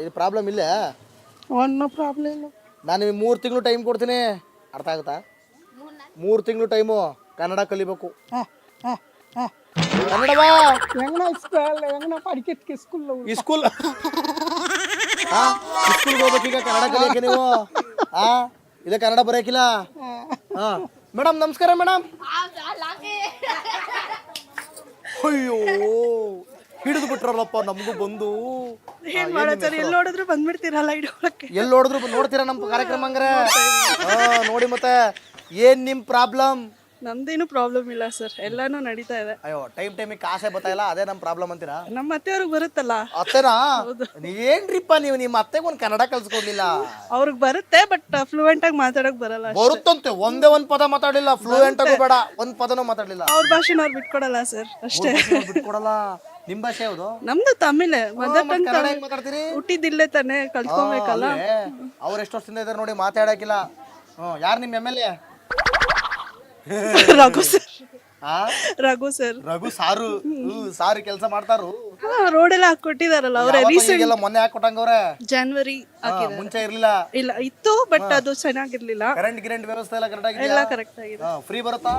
ಇದು ಪ್ರಾಬ್ಲಮ್ ಇಲ್ಲ? ಒನ್ ಪ್ರಾಬ್ಲಮ್ ಇಲ್ಲ. ನಾನು ಮೂರು ತಿಂಗಳು ಟೈಮ್ ಕೊಡ್ತೀನಿ. ಅರ್ಥ ಆಗುತ್ತಾ? ಮೂರು ತಿಂಗಳು ಟೈಮು ಕನ್ನಡ ಕಲಿಬೇಕು. ಕನ್ನಡವಾ? ಹೆಂಗನ ಸ್ಕೂಲ್ ಹೆಂಗನ ಪಡಿಕೆಟ್ಕೆ ಸ್ಕೂಲ್ ಈ ಸ್ಕೂಲ್ ಸ್ಕೂಲ್ಗೆ ಹೋಗ್ಬೇಕೀಗ ಕನ್ನಡ ಕಲಿಯಕ್ಕೆ ನೀವು? ಹಾ ಇದೆ ಕನ್ನಡ ಬರೋಕಿಲ್ಲ ಹಾ. ಮೇಡಮ್ ನಮಸ್ಕಾರ ಮೇಡಮ್. ಅಯ್ಯೋ ಹಿಡಿದು ಬಿಟ್ರಲ್ಲಪ್ಪ ನಮಗೂ ಬಂದು. ಏನ್ ಮಾಡೋದು ಎಲ್ಲಿ ನೋಡಿದ್ರು ಬಂದ್ಬಿಡ್ತೀರಲ್ಲ ಇಡೋಳಕ್ಕೆ? ಎಲ್ಲಿ ನೋಡಿದ್ರು ನೋಡ್ತೀರಾ ನಮ್ಮ ಕಾರ್ಯಕ್ರಮ ಹಂಗ್ರೆ? ಹಾ ನೋಡಿ ಮತ್ತೆ ಏನ್ ನಿಮ್ ಪ್ರಾಬ್ಲಮ್ ನಮ್ದೇನು ಪ್ರಾಬ್ಲಮ್ ಇಲ್ಲ ಸರ್ ಎಲ್ಲಾನು ನಡೀತಾ ಇದೆ. ಅಯ್ಯೋ ಟೈಮ್ ಟೈಮಿಗೆ ಕಾಸೆ ಬರ್ತಾ ಇಲ್ಲ ಅದೇ ನಮ್ಮ ಪ್ರಾಬ್ಲಮ್ ಅಂತೀರಾ? ನಮ್ಮ ಅತ್ತೆಯವ್ರಿಗೆ ಬರುತ್ತಲ್ಲ? ಅತ್ತೆನಾ? ಏನ್ರಿಪ್ಪ ನೀವು ನಿಮ್ಮ ಅತ್ತೆಗೆ ಒಂದು ಕನ್ನಡ ಕಲ್ಸ್ಕೊಂಡಿಲ್ಲ ಅವ್ರಿಗೆ ಬರುತ್ತೆ ಬಟ್ ಫ್ಲೂಯೆಂಟ್ ಆಗಿ ಮಾತಾಡಕ್ ಬರಲ್ಲ. ಬರುತ್ತಂತೆ ಒಂದೇ ಒಂದ್ ಪದ ಮಾತಾಡಿಲ್ಲ ಫ್ಲೂಯೆಂಟ್ ಆಗೂ ಬೇಡ ಒಂದ್ ಪದನೂ ಮಾತಾಡಲಿಲ್ಲ. ಅವ್ರ ಭಾಷೆನ ಅವ್ರು ಬಿಟ್ಕೊಡಲ್ಲ ಸರ್ ಅಷ್ಟೇ. ಬಿಟ್ಕೊಡಲ್ಲ? ನಿಮ್ ಭಾಷೆ ಯಾವುದು? ನಮ್ದು ತಮಿಳ್ ಮದರ್ ಟಂಗ್ ಕನ್ನಡ ಹೆಂಗ್ ಮಾತಾಡ್ತೀರಿ? ಹುಟ್ಟಿದಿಲ್ಲೇ ತಾನೆ ಕಲ್ಸ್ಕೊಬೇಕಲ್ಲ ಅವ್ರ ಎಷ್ಟು ವರ್ಷದಿಂದ ಇದಾರೆ ನೋಡಿ ಮಾತಾಡಕಿಲ್ಲ ಹ್ಮ್ ಯಾರು ನಿಮ್ M L A Raghu sir. ಆ? ರಘು ಸರ್. ರಘು ಸಾರು. ಹ್ಮ್, ಸಾರು ಕೆಲಸ ಮಾಡ್ತಾರು. ರೋಡ್ ಎಲ್ಲ ಹಾಕೊಟ್ಟಿದಾರಲ್ಲ ಅವ್ರೆ ರೀಸೆಂಟ್ ಎಲ್ಲ ಮೊನ್ನೆ ಹಾಕೊಟ್ಟಂಗವ್ರೆ ಜಾನ್ವರಿ ಹಾಕಿದ್ದಾರೆ ಮುಂಚೆ ಇರ್ಲಿಲ್ಲ. ಇಲ್ಲ ಇತ್ತು ಬಟ್ ಅದು ಚೆನ್ನಾಗಿರ್ಲಿಲ್ಲ. ಕರೆಂಟ್ ಗಿರೆಂಟ್ ವ್ಯವಸ್ಥೆ ಎಲ್ಲ ಕರೆಕ್ಟ್ ಎಲ್ಲ ಆಗಿದೆ. ಕರೆಕ್ಟ್ ಆಗಿದೆ ಫ್ರೀ ಬರುತ್ತಾ